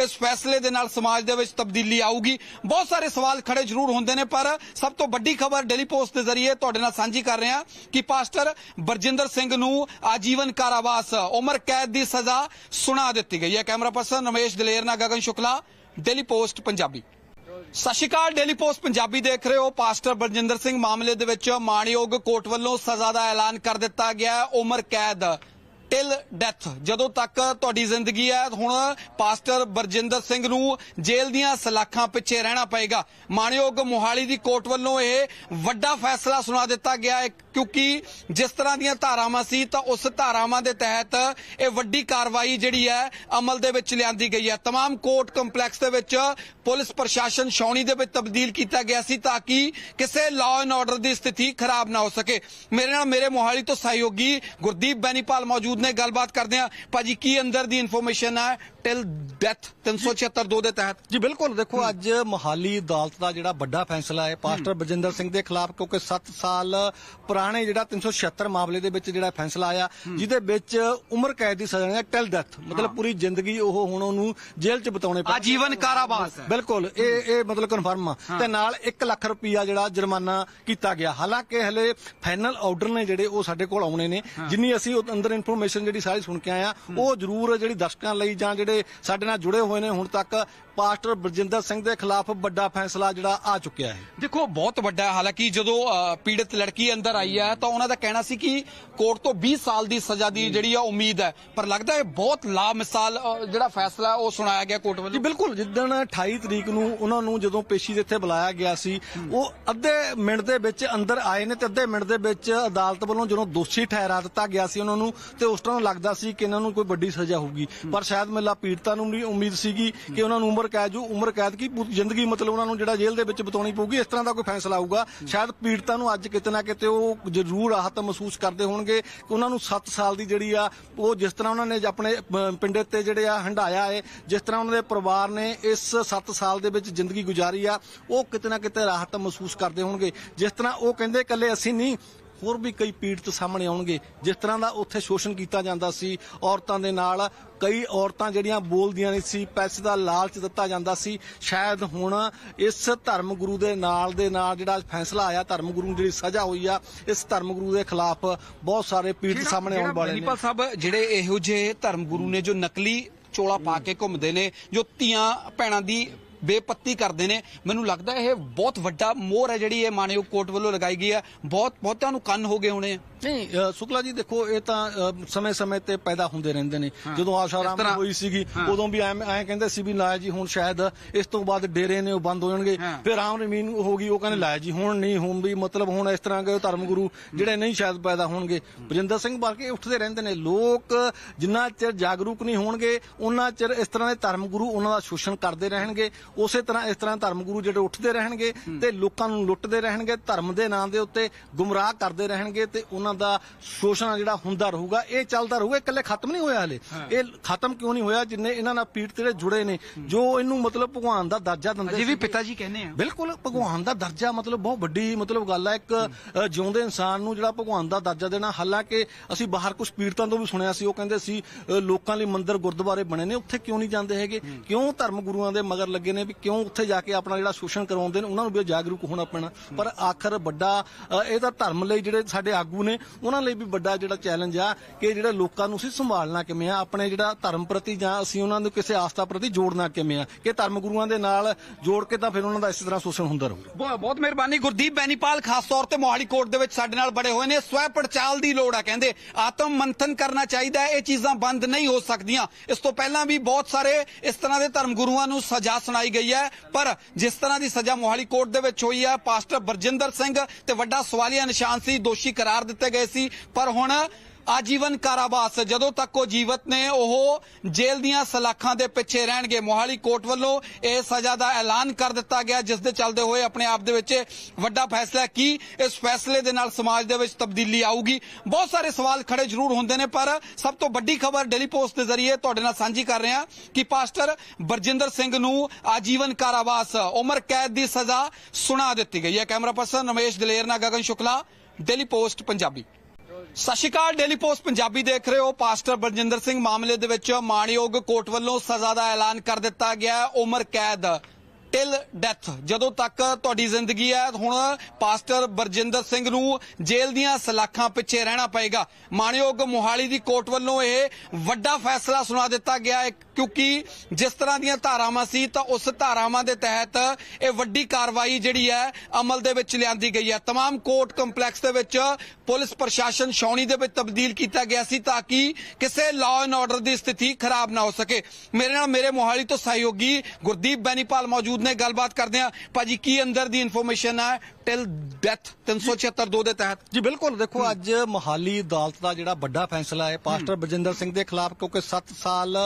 ਇਸ ਫੈਸਲੇ ਦੇ ਨਾਲ ਸਮਾਜ ਦੇ ਵਿੱਚ ਤਬਦੀਲੀ ਆਊਗੀ। ਬਹੁਤ ਸਾਰੇ ਸਵਾਲ ਖੜੇ ਜ਼ਰੂਰ ਹੁੰਦੇ ਨੇ, ਪਰ ਸਭ ਤੋਂ ਵੱਡੀ ਖਬਰ ਡੇਲੀ ਪੋਸਟ ਦੇ ਜ਼ਰੀਏ ਤੁਹਾਡੇ ਨਾਲ ਸਾਂਝੀ ਕਰ ਰਹੇ ਹਾਂ ਕਿ ਪਾਸਟਰ ਬਰਜਿੰਦਰ ਸਿੰਘ ਨੂੰ ਆਜੀਵਨ ਕਾਰਾਵਾਸ, ਉਮਰ ਕੈਦ ਦੀ ਸਜ਼ਾ ਸੁਣਾ ਦਿੱਤੀ ਗਈ ਹੈ। ਕੈਮਰਾ ਪਰਸਨ ਰਮੇਸ਼ ਦਲੇਰ ਨਾਲ ਗਗਨ ਸ਼ੁਕਲਾ, ਡੇਲੀ ਪੋਸਟ ਪੰਜਾਬੀ। ਸਤਿ ਸ਼੍ਰੀ ਅਕਾਲ ਡੇਲੀ ਪੋਸਟ ਪੰਜਾਬੀ ਦੇਖ ਰਹੇ ਹੋ ਪਾਸਟਰ ਬਰਜਿੰਦਰ ਸਿੰਘ ਮਾਮਲੇ ਦੇ ਵਿੱਚ ਮਾਣਯੋਗ ਕੋਰਟ ਵੱਲੋਂ ਸਜ਼ਾ ਦਾ ਐਲਾਨ ਕਰ ਦਿੱਤਾ ਗਿਆ ਹੈ, ਉਮਰ ਕੈਦ ਟਿਲ ਡੈਥ ਜਦੋਂ ਤੱਕ ਤੁਹਾਡੀ ਜ਼ਿੰਦਗੀ ਹੈ ਹੁਣ ਪਾਸਟਰ ਬਰਜਿੰਦਰ ਸਿੰਘ ਨੂੰ ਜੇਲ੍ਹ ਦੀਆਂ ਸਲਾਖਾਂ ਪਿੱਛੇ ਰਹਿਣਾ ਪਏਗਾ ਮਾਣਯੋਗ ਮੋਹਾਲੀ ਦੀ ਕੋਰਟ ਵੱਲੋਂ ਇਹ ਵੱਡਾ ਫੈਸਲਾ ਸੁਣਾ ਦਿੱਤਾ ਗਿਆ ਹੈ ਕਿਉਂਕਿ ਜਿਸ ਤਰ੍ਹਾਂ ਦੀਆਂ ਧਾਰਾਵਾਂ ਸੀ ਤਾਂ ਉਸ ਧਾਰਾਵਾਂ ਦੇ ਤਹਿਤ ਇਹ ਵੱਡੀ ਕਾਰਵਾਈ ਜਿਹੜੀ ਹੈ ਅਮਲ ਦੇ ਵਿੱਚ ਲਿਆਂਦੀ ਗਈ ਹੈ तमाम ਕੋਰਟ ਕੰਪਲੈਕਸ ਦੇ ਵਿੱਚ ਪੁਲਿਸ ਪ੍ਰਸ਼ਾਸਨ ਛਾਉਣੀ ਦੇ ਵਿੱਚ ਤਬਦੀਲ ਕੀਤਾ ਗਿਆ ਸੀ ਤਾਂ ਕਿ ਕਿਸੇ ਲਾਅ ਐਂਡ ਆਰਡਰ ਦੀ ਸਥਿਤੀ ਖਰਾਬ ਨਾ ਹੋ ਸਕੇ। ਮੇਰੇ ਨਾਲ ਮੇਰੇ ਮੋਹਾਲੀ ਤੋਂ ਸਹਿਯੋਗੀ ਗੁਰਦੀਪ ਬੈਨੀਪਾਲ ਮੌਜੂਦ ਨੇ। ਗੱਲਬਾਤ ਕਰਦੇ ਆ ਭਾਜੀ ਕੀ ਅੰਦਰ ਦੀ ਇਨਫੋਰਮੇਸ਼ਨ ਹੈ? ਟਿਲ ਡੈਥ 376 ਦੇ ਤਹਿਤ। ਜੀ ਬਿਲਕੁਲ। ਦੇਖੋ ਅੱਜ ਮੋਹਾਲੀ ਅਦਾਲਤ ਦਾ ਜਿਹੜਾ ਵੱਡਾ ਫੈਸਲਾ ਹੈ ਪਾਸਟਰ ਬਰਜਿੰਦਰ ਸਿੰਘ ਦੇ ਖਿਲਾਫ ਕਿਉਂਕਿ 7 ਸਾਲ ਪੁਰਾਣੇ ਜਿਹੜਾ 376 ਮਾਮਲੇ ਦੇ ਵਿੱਚ ਜਿਹੜਾ ਫੈਸਲਾ ਆਇਆ ਜਿਹਦੇ ਵਿੱਚ ਉਮਰ ਕੈਦ ਦੀ ਸਜ਼ਾ ਹੈ ਟਿਲ ਡੈਥ ਮਤਲਬ ਪੂਰੀ ਜ਼ਿੰਦਗੀ ਉਹ ਹੁਣ ਉਹਨੂੰ ਜੇਲ੍ਹ 'ਚ ਬਿਤਾਉਣੇ ਪੈ ਆਜੀਵਨ ਕਾਰਾਵਾਸ ਹੈ। ਬਿਲਕੁਲ ਇਹ ਇਹ ਮਤਲਬ ਕਨਫਰਮ ਆ। ਤੇ ਨਾਲ 1 ਲੱਖ ਰੁਪਈਆ ਜਿਹੜਾ ਜੁਰਮਾਨਾ ਕੀਤਾ ਗਿਆ। ਹਾਲਾਂਕਿ ਹਲੇ ਫਾਈਨਲ ਆਰਡਰ ਨੇ ਜਿਹੜੇ ਉਹ ਸਾਡੇ ਕੋਲ ਆਉਣੇ ਨੇ। ਜਿੰਨੀ ਅਸੀਂ ਉਹ ਅੰਦਰ ਇਨਫੋਰਮੇਸ਼ਨ ਜਿਹੜੀ ਸਾਰੀ ਸੁਣ ਕੇ ਆਏ ਆ ਉਹ ਜ਼ਰੂਰ ਜਿਹੜੀ ਦਰਸ਼ਕਾਂ ਲਈ ਜਾਂ ਜਿਹੜੇ ਸਾਡੇ ਨਾਲ ਜੁੜੇ ਹੋਏ ਨੇ ਹੁਣ ਤੱਕ ਪਾਸਟਰ ਬਰਜਿੰਦਰ ਸਿੰਘ ਦੇ ਖਿਲਾਫ ਵੱਡਾ ਫੈਸਲਾ ਜਿਹੜਾ ਆ ਚੁੱਕਿਆ ਹੈ। ਦੇਖੋ ਬਹੁਤ ਵੱਡਾ ਹੈ। ਹਾਲਾਂਕਿ ਜਦੋਂ ਪੀੜਤ ਲੜਕੀ ਅੰਦਰ ਆਈ ਹੈ ਤਾਂ ਉਹਨਾਂ ਦਾ ਕਹਿਣਾ ਸੀ ਕਿ ਕੋਰਟ ਤੋਂ 20 ਸਾਲ ਦੀ ਸਜ਼ਾ ਦੀ ਜਿਹੜੀ ਆ ਉਮੀਦ ਹੈ। ਪਰ ਲੱਗਦਾ ਹੈ ਬਹੁਤ ਲਾ ਮਿਸਾਲ ਜਿਹੜਾ ਫੈਸਲਾ ਉਹ ਸੁਣਾਇਆ ਗਿਆ ਕੋਰਟ ਜੀ ਵੱਲੋਂ ਬਿਲਕੁਲ। ਜਿੱਦਣ 28 ਤਰੀਕ ਨੂੰ ਉਹਨਾਂ ਨੂੰ ਜਦੋਂ ਪੇਸ਼ੀ ਦੇ ਇੱਥੇ ਬੁਲਾਇਆ ਗਿਆ ਸੀ ਉਹ ਅੱਧੇ ਮਿੰਟ ਦੇ ਵਿੱਚ ਅੰਦਰ ਆਏ ਨੇ ਤੇ ਅੱਧੇ ਮਿੰਟ ਦੇ ਵਿੱਚ ਅਦਾਲਤ ਵੱਲੋਂ ਜਦੋਂ ਦੋਸ਼ੀ ਠਹਿਰਾ ਦਿੱਤਾ ਗਿਆ ਸੀ ਉਹਨਾਂ ਨੂੰ ਤੇ ਉਸ ਤਰ੍ਹਾਂ ਲੱਗਦਾ ਸੀ ਕਿ ਇਹਨਾਂ ਨੂੰ ਕੋਈ ਵੱਡੀ ਸਜ਼ਾ ਹੋਊਗੀ। ਪਰ ਸ਼ਾਇਦ ਮੇਲਾ ਪੀੜਤਾਂ ਨੂੰ ਵੀ ਉਮੀਦ ਸੀਗੀ ਕਿ ਉਹਨਾਂ ਨੂੰ ਉਮਰ ਕੈਦ ਜੂ ਉਮਰ ਕੈਦ ਕੀ ਪੂਰੀ ਜ਼ਿੰਦਗੀ ਮਤਲਬ ਉਹਨਾਂ ਨੂੰ ਜਿਹੜਾ ਜੇਲ੍ਹ ਦੇ ਵਿੱਚ ਬਿਤਾਉਣੀ ਪਊਗੀ ਇਸ ਤਰ੍ਹਾਂ ਦਾ ਕੋਈ ਫੈਸਲਾ ਆਊਗਾ। ਸ਼ਾਇਦ ਪੀੜਤਾਂ ਨੂੰ ਅੱਜ ਕਿਤੇ ਨਾ ਕਿਤੇ ਉਹ ਜ਼ਰੂਰ ਰਾਹਤ ਮਹਿਸੂਸ ਕਰਦੇ ਹੋਣਗੇ ਕਿ ਉਹਨਾਂ ਨੂੰ 7 ਸਾਲ ਦੀ ਜਿਹੜੀ ਆ ਉਹ ਜਿਸ ਤਰ੍ਹਾਂ ਉਹਨਾਂ ਨੇ ਆਪਣੇ ਅਹ, ਪਿੰਡੇ ਤੇ ਜਿਹੜੇ ਆ ਹੰਡਾਇਆ ਹੈ ਜਿਸ ਤਰ੍ਹਾਂ ਉਹਨਾਂ ਦੇ ਪਰਿਵਾਰ ਨੇ ਇਸ 7 ਸਾਲ ਦੇ ਵਿੱਚ ਜ਼ਿੰਦਗੀ ਗੁਜ਼ਾਰੀ ਆ ਉਹ ਕਿਤੇ ਨਾ ਕਿਤੇ ਰਾਹਤ ਮਹਿਸੂਸ ਕਰਦੇ ਹੋਣਗੇ। ਜਿਸ ਤਰ੍ਹਾਂ ਉਹ ਕਹਿੰਦੇ ਇਕੱਲੇ ਅਸੀਂ ਨਹੀਂ ਹੋਰ ਵੀ ਕਈ ਪੀੜਤ ਸਾਹਮਣੇ ਆਉਣਗੇ। ਜਿਸ ਤਰ੍ਹਾਂ ਦਾ ਉੱਥੇ ਸ਼ੋਸ਼ਣ ਕੀਤਾ ਜਾਂਦਾ ਸੀ ਔਰਤਾਂ ਦੇ ਨਾਲ ਕਈ ਔਰਤਾਂ ਜਿਹੜੀਆਂ ਬੋਲਦੀਆਂ ਨਹੀਂ ਸੀ ਪੈਸੇ ਦਾ ਲਾਲਚ ਦਿੱਤਾ ਜਾਂਦਾ ਸੀ। ਸ਼ਾਇਦ ਹੁਣ ਇਸ ਧਰਮ ਗੁਰੂ ਦੇ ਨਾਲ ਦੇ ਨਾਲ ਜਿਹੜਾ ਫੈਸਲਾ ਆਇਆ ਧਰਮ ਗੁਰੂ ਨੂੰ ਜਿਹੜੀ ਸਜ਼ਾ ਹੋਈ ਆ ਇਸ ਧਰਮ ਗੁਰੂ ਦੇ ਖਿਲਾਫ ਬਹੁਤ ਸਾਰੇ ਪੀੜਤ ਸਾਹਮਣੇ ਆਉਣ ਵਾਲੇ ਨੇ। ਬੈਨੀਪਾਲ ਸਾਹਿਬ ਜਿਹੜੇ ਇਹੋ ਜਿਹੇ ਧਰਮ ਗੁਰੂ ਨੇ ਜੋ ਨਕਲੀ ਚੋਲਾ ਪਾ ਕੇ ਘੁੰਮਦੇ ਨੇ ਜੋ ਧੀਆਂ ਭੈਣਾਂ ਦੀ ਬੇਪੱਤੀ ਕਰਦੇ ਨੇ। ਮੈਨੂੰ ਲੱਗਦਾ ਇਹ ਬਹੁਤ ਵੱਡਾ ਮੋਹਰ ਹੈ ਜਿਹੜੀ ਇਹ ਮਾਨਯੋਗ ਕੋਰਟ ਵੱਲੋਂ ਲਗਾਈ ਗਈ ਹੈ। ਬਹੁਤ ਬਹੁਤਿਆਂ ਨੂੰ ਕੰਨ ਹੋ ਗਏ ਹੋਣੇ। ਆ ਨਹੀਂ ਅ, ਸ਼ੁਕਲਾ ਜੀ ਦੇਖੋ ਇਹ ਤਾਂ ਸਮੇਂ-ਸਮੇਂ ਤੇ ਪੈਦਾ ਹੁੰਦੇ ਰਹਿੰਦੇ ਨੇ। ਜਦੋਂ ਆਸ਼ਾਰਾਮ ਹੋਈ ਸੀਗੀ। ਉਦੋਂ ਵੀ ਐਂ ਕਹਿੰਦੇ ਸੀ ਵੀ ਲਾਇਆ ਜੀ ਹੁਣ ਸ਼ਾਇਦ ਇਸ ਤੋਂ ਬਾਅਦ ਡੇਰੇ ਨੇ ਉਹ ਬੰਦ ਹੋ ਜਾਣਗੇ। ਫਿਰ ਰਾਮ ਰਮੀਨ ਹੋ ਗਈ ਉਹ ਕਹਿੰਦੇ ਲਾਇਆ ਜੀ ਹੁਣ ਨਹੀਂ ਹੁਣ ਵੀ ਮਤਲਬ ਹੁਣ ਇਸ ਤਰ੍ਹਾਂ ਦੇ ਧਰਮ ਗੁਰੂ ਜਿਹੜੇ ਨਹੀਂ ਸ਼ਾਇਦ ਪੈਦਾ ਹੋਣਗੇ। ਬਰਿੰਦਰ ਸਿੰਘ ਵਰਗੇ ਉੱਠਦੇ ਰਹਿੰਦੇ ਨੇ। ਲੋਕ ਜਿੰਨਾ ਚਿਰ ਜਾਗਰੂਕ ਨਹੀਂ ਹੋਣਗੇ ਉਹਨਾਂ ਚਿਰ ਇਸ ਤਰ੍ਹਾਂ ਦੇ ਧਰਮ ਗੁਰੂ ਉਹਨਾਂ ਦਾ ਸ਼ੋਸ਼ਣ ਕਰਦੇ ਰਹਿਣਗੇ। ਉਸੇ ਤਰ੍ਹਾਂ ਇਸ ਤਰ੍ਹਾਂ ਧਰਮ ਗੁਰੂ ਜਿਹੜੇ ਉੱਠਦੇ ਰਹਿਣਗੇ ਤੇ ਲੋਕਾਂ ਨੂੰ ਲੁੱਟਦੇ ਰਹਿਣਗੇ ਧਰਮ ਦੇ ਨਾਂ ਦੇ ਉੱਤੇ ਗੁੰਮਰਾਹ ਕਰਦੇ ਰਹਿਣਗੇ ਤੇ ਉਹਨਾਂ ਦਾ ਸ਼ੋਸ਼ਣ ਜਿਹੜਾ ਹੁੰਦਾ ਰਹੂਗਾ ਇਹ ਚੱਲਦਾ ਰਹੂਗਾ ਇਕੱਲੇ ਖਤਮ ਨਹੀਂ ਹੋਇਆ ਹਲੇ। ਇਹ ਖਤਮ ਕਿਉਂ ਨਹੀਂ ਹੋਇਆ? ਜਿੰਨੇ ਇਹਨਾਂ ਨਾਲ ਪੀੜ ਜਿਹੜੇ ਜੁੜੇ ਨੇ ਜੋ ਇਹਨੂੰ ਮਤਲਬ ਭਗਵਾਨ ਦਾ ਦਰਜਾ ਦਿੰਦੇ ਅਜੇ ਵੀ। ਪਿਤਾ ਜੀ ਕਹਿੰਦੇ ਆ। ਬਿਲਕੁਲ ਭਗਵਾਨ ਦਾ ਦਰਜਾ ਮਤਲਬ ਬਹੁਤ ਵੱਡੀ ਮਤਲਬ ਗੱਲ ਹੈ ਇੱਕ ਜਿਉਂਦੇ ਇਨਸਾਨ ਨੂੰ ਜਿਹੜਾ ਭਗਵਾਨ ਦਾ ਦਰਜਾ ਦੇਣਾ ਹਾਲਾਂਕਿ ਅਸੀਂ ਬਾਹਰ ਕੁਝ ਪੀੜਤਾਂ ਤੋਂ ਵੀ ਸੁਣਿਆ ਸੀ ਉਹ ਕਹਿੰਦੇ ਸੀ ਲੋਕਾਂ ਲਈ ਮੰਦਿਰ ਗੁਰਦੁਆਰੇ ਬਣੇ ਨੇ ਉੱਥੇ ਕਿਉਂ ਨਹੀਂ ਜਾਂਦੇ ਹੈਗੇ? ਕਿਉਂ ਧਰਮ ਗੁਰੂਆਂ ਦੇ ਮਗਰ ਲੱਗੇ ਨੇ ਵੀ ਕਿਉਂ ਉੱਥੇ ਜਾ ਕੇ ਆਪਣਾ ਜਿਹੜਾ ਸ਼ੋਸ਼ਣ ਕਰਵਾਉਂਦੇ ਨੇ ਉਹਨਾਂ ਨੂੰ ਵੀ ਜਾਗਰੂਕ ਹੋਣਾ ਪੈਣਾ। ਪਰ ਆਖਰ ਵੱਡਾ ਇਹ ਤਾਂ ਧਰਮ ਲਈ ਜਿਹੜੇ ਸਾਡੇ ਆਗੂ ਨੇ ਉਹਨਾਂ ਲਈ ਵੀ ਵੱਡਾ ਜਿਹੜਾ ਚੈਲੰਜ ਆ ਕਿ ਜਿਹੜਾ ਲੋਕਾਂ ਨੂੰ ਅਸੀਂ ਸੰਭਾਲਣਾ ਕਿਵੇਂ ਆ, ਆਪਣੇ ਜਿਹੜਾ ਧਰਮ ਪ੍ਰਤੀ ਜਾਂ ਅਸੀਂ ਉਹਨਾਂ ਨੂੰ ਕਿਸੇ ਆਸਥਾ ਪ੍ਰਤੀ ਜੋੜਨਾ ਕਿਵੇਂ ਆ, ਕਿ ਧਰਮ ਗੁਰੂਆਂ ਦੇ ਨਾਲ ਜੋੜ ਕੇ ਤਾਂ ਫਿਰ ਉਹਨਾਂ ਦਾ ਇਸੇ ਤਰ੍ਹਾਂ ਸ਼ੋਸ਼ਣ ਹੁੰਦਾ ਰਹੂਗਾ। ਬਹੁਤ ਬਹੁਤ ਮਿਹਰਬਾਨੀ ਗੁਰਦੀਪ ਬੈਨੀਪਾਲ, ਖਾਸ ਤੌਰ ਤੇ ਮੋਹਾਲੀ ਕੋਰਟ ਦੇ ਵਿੱਚ ਸਾਡੇ ਨਾਲ ਬੜੇ ਹੋਏ ਨੇ। ਸਵੈ ਪੜਚਾਲ ਦੀ ਲੋੜ ਆ, ਕਹਿੰਦੇ ਆਤਮ ਮੰਥਨ ਕਰਨਾ ਚਾਹੀਦਾ ਹੈ, ਇਹ ਚੀਜ਼ਾਂ ਬੰਦ ਨਹੀਂ ਹੋ ਸਕਦੀਆਂ। ਇਸ ਤੋਂ ਪਹਿਲਾਂ ਵੀ ਬਹੁਤ ਸਾਰੇ ਇਸ ਤਰ੍ਹਾਂ ਦੇ ਧਰਮ ਗੁਰੂਆਂ ਨੂੰ ਸਜ਼ਾ ਸੁਣਾਈ ਗਈ ਹੈ। ਪਰ ਜਿਸ ਤਰ੍ਹਾਂ ਦੀ ਸਜ਼ਾ ਮੋਹਾਲੀ ਕੋਰਟ ਦੇ ਵਿੱਚ ਹੋਈ ਹੈ, ਪਾਸਟਰ ਬਰਜਿੰਦਰ ਸਿੰਘ ਤੇ ਵੱਡਾ ਸਵਾਲੀਆ ਨਿਸ਼ਾਨ ਸੀ, ਦੋਸ਼ੀ ਕਰਾਰ ਦਿੱਤੇ ਗਏ ਸੀ। ਪਰ ਹੁਣ ਆਜੀਵਨ ਕਾਰਾਵਾਸ, ਜਦੋਂ ਤੱਕ ਉਹ ਜੀਵਤ ਨੇ, ਉਹ ਜੇਲ੍ਹ ਦੀਆਂ ਸਲਾਖਾਂ ਦੇ ਪਿੱਛੇ ਰਹਿਣਗੇ। ਮੋਹਾਲੀ ਕੋਰਟ ਵੱਲੋਂ ਇਹ ਸਜ਼ਾ ਦਾ ਐਲਾਨ ਕਰ ਦਿੱਤਾ ਗਿਆ, ਜਿਸ ਦੇ ਚੱਲਦੇ ਹੋਏ ਆਪਣੇ ਆਪ ਦੇ ਵਿੱਚ ਵੱਡਾ ਫੈਸਲਾ ਹੈ ਇਸ ਫੈਸਲੇ ਦੇ ਨਾਲ ਸਮਾਜ ਦੇ ਵਿੱਚ ਤਬਦੀਲੀ ਆਊਗੀ। ਬਹੁਤ ਸਾਰੇ ਸਵਾਲ ਖੜੇ ਜ਼ਰੂਰ ਹੁੰਦੇ ਨੇ, ਪਰ ਸਭ ਤੋਂ ਵੱਡੀ ਖਬਰ ਡੇਲੀ ਪੋਸਟ ਦੇ ਜ਼ਰੀਏ ਤੁਹਾਡੇ ਨਾਲ ਸਾਂਝੀ ਕਰ ਰਹੇ ਹਾਂ ਕਿ ਪਾਸਟਰ ਬਰਜਿੰਦਰ ਸਿੰਘ ਨੂੰ ਆਜੀਵਨ ਕਾਰਾਵਾਸ, ਉਮਰ ਕੈਦ ਦੀ ਸਜ਼ਾ ਸੁਣਾ ਦਿੱਤੀ ਗਈ ਹੈ। ਕੈਮਰਾ ਪਰਸਨ ਰਮੇਸ਼ ਦਲੇਰ ਨਾਲ ਗਗਨ ਸ਼ੁਕਲਾ। ਡੇਲੀ ਪੋਸਟ ਪੰਜਾਬੀ ਸਤਿ ਸ਼੍ਰੀ ਅਕਾਲ ਡੇਲੀ ਪੋਸਟ ਪੰਜਾਬੀ ਦੇਖ ਰਹੇ ਹੋ। ਪਾਸਟਰ ਬਲਜਿੰਦਰ ਸਿੰਘ ਮਾਮਲੇ ਦੇ ਵਿੱਚ ਮਾਣਯੋਗ ਕੋਰਟ ਵੱਲੋਂ ਸਜ਼ਾ ਦਾ ਐਲਾਨ ਕਰ ਦਿੱਤਾ ਗਿਆ ਉਮਰ ਕੈਦ। ਟਿਲ ਡੈਥ ਜਦੋਂ ਤੱਕ ਤੁਹਾਡੀ ਜ਼ਿੰਦਗੀ ਹੈ ਹੁਣ ਪਾਸਟਰ ਬਰਜਿੰਦਰ ਸਿੰਘ ਨੂੰ ਜੇਲ੍ਹ ਦੀਆਂ ਸਲਾਖਾਂ ਪਿੱਛੇ ਰਹਿਣਾ ਪਏਗਾ ਮਾਣਯੋਗ ਮੋਹਾਲੀ ਦੀ ਕੋਰਟ ਵੱਲੋਂ ਇਹ ਵੱਡਾ ਫੈਸਲਾ ਸੁਣਾ ਦਿੱਤਾ ਗਿਆ ਹੈ ਕਿਉਂਕਿ ਜਿਸ ਤਰ੍ਹਾਂ ਦੀਆਂ ਧਾਰਾਵਾਂ ਸੀ ਤਾਂ ਉਸ ਧਾਰਾਵਾਂ ਦੇ ਤਹਿਤ ਇਹ ਵੱਡੀ ਕਾਰਵਾਈ ਜਿਹੜੀ ਹੈ ਅਮਲ ਦੇ ਵਿੱਚ ਲਿਆਂਦੀ ਗਈ ਹੈ तमाम ਕੋਰਟ ਕੰਪਲੈਕਸ ਦੇ ਵਿੱਚ ਪੁਲਿਸ ਪ੍ਰਸ਼ਾਸਨ ਛਾਉਣੀ ਦੇ ਵਿੱਚ ਤਬਦੀਲ ਕੀਤਾ ਗਿਆ ਸੀ ਤਾਂ ਕਿ ਕਿਸੇ ਲਾਅ ਐਂਡ ਆਰਡਰ ਦੀ ਸਥਿਤੀ ਖਰਾਬ ਨਾ ਹੋ ਸਕੇ ਮੇਰੇ ਨਾਲ ਮੇਰੇ ਮੋਹਾਲੀ ਤੋਂ ਸਹਿਯੋਗੀ ਗੁਰਦੀਪ ਬੈਨੀਪਾਲ ਮੌਜੂਦ ਨੇ ਗੱਲਬਾਤ ਕਰਦੇ ਆ ਭਾਜੀ ਕੀ ਅੰਦਰ ਦੀ ਇਨਫੋਰਮੇਸ਼ਨ ਹੈ ਟਿਲ ਡੈਥ 376 ਦੇ ਤਹਿਤ। ਜੀ ਬਿਲਕੁਲ। ਦੇਖੋ ਅੱਜ ਮੋਹਾਲੀ ਅਦਾਲਤ ਦਾ ਜਿਹੜਾ ਵੱਡਾ ਫੈਸਲਾ ਹੈ ਪਾਸਟਰ ਬਜਿੰਦਰ ਸਿੰਘ ਦੇ ਖਿਲਾਫ ਕਿਉਂਕਿ 7 ਸਾਲ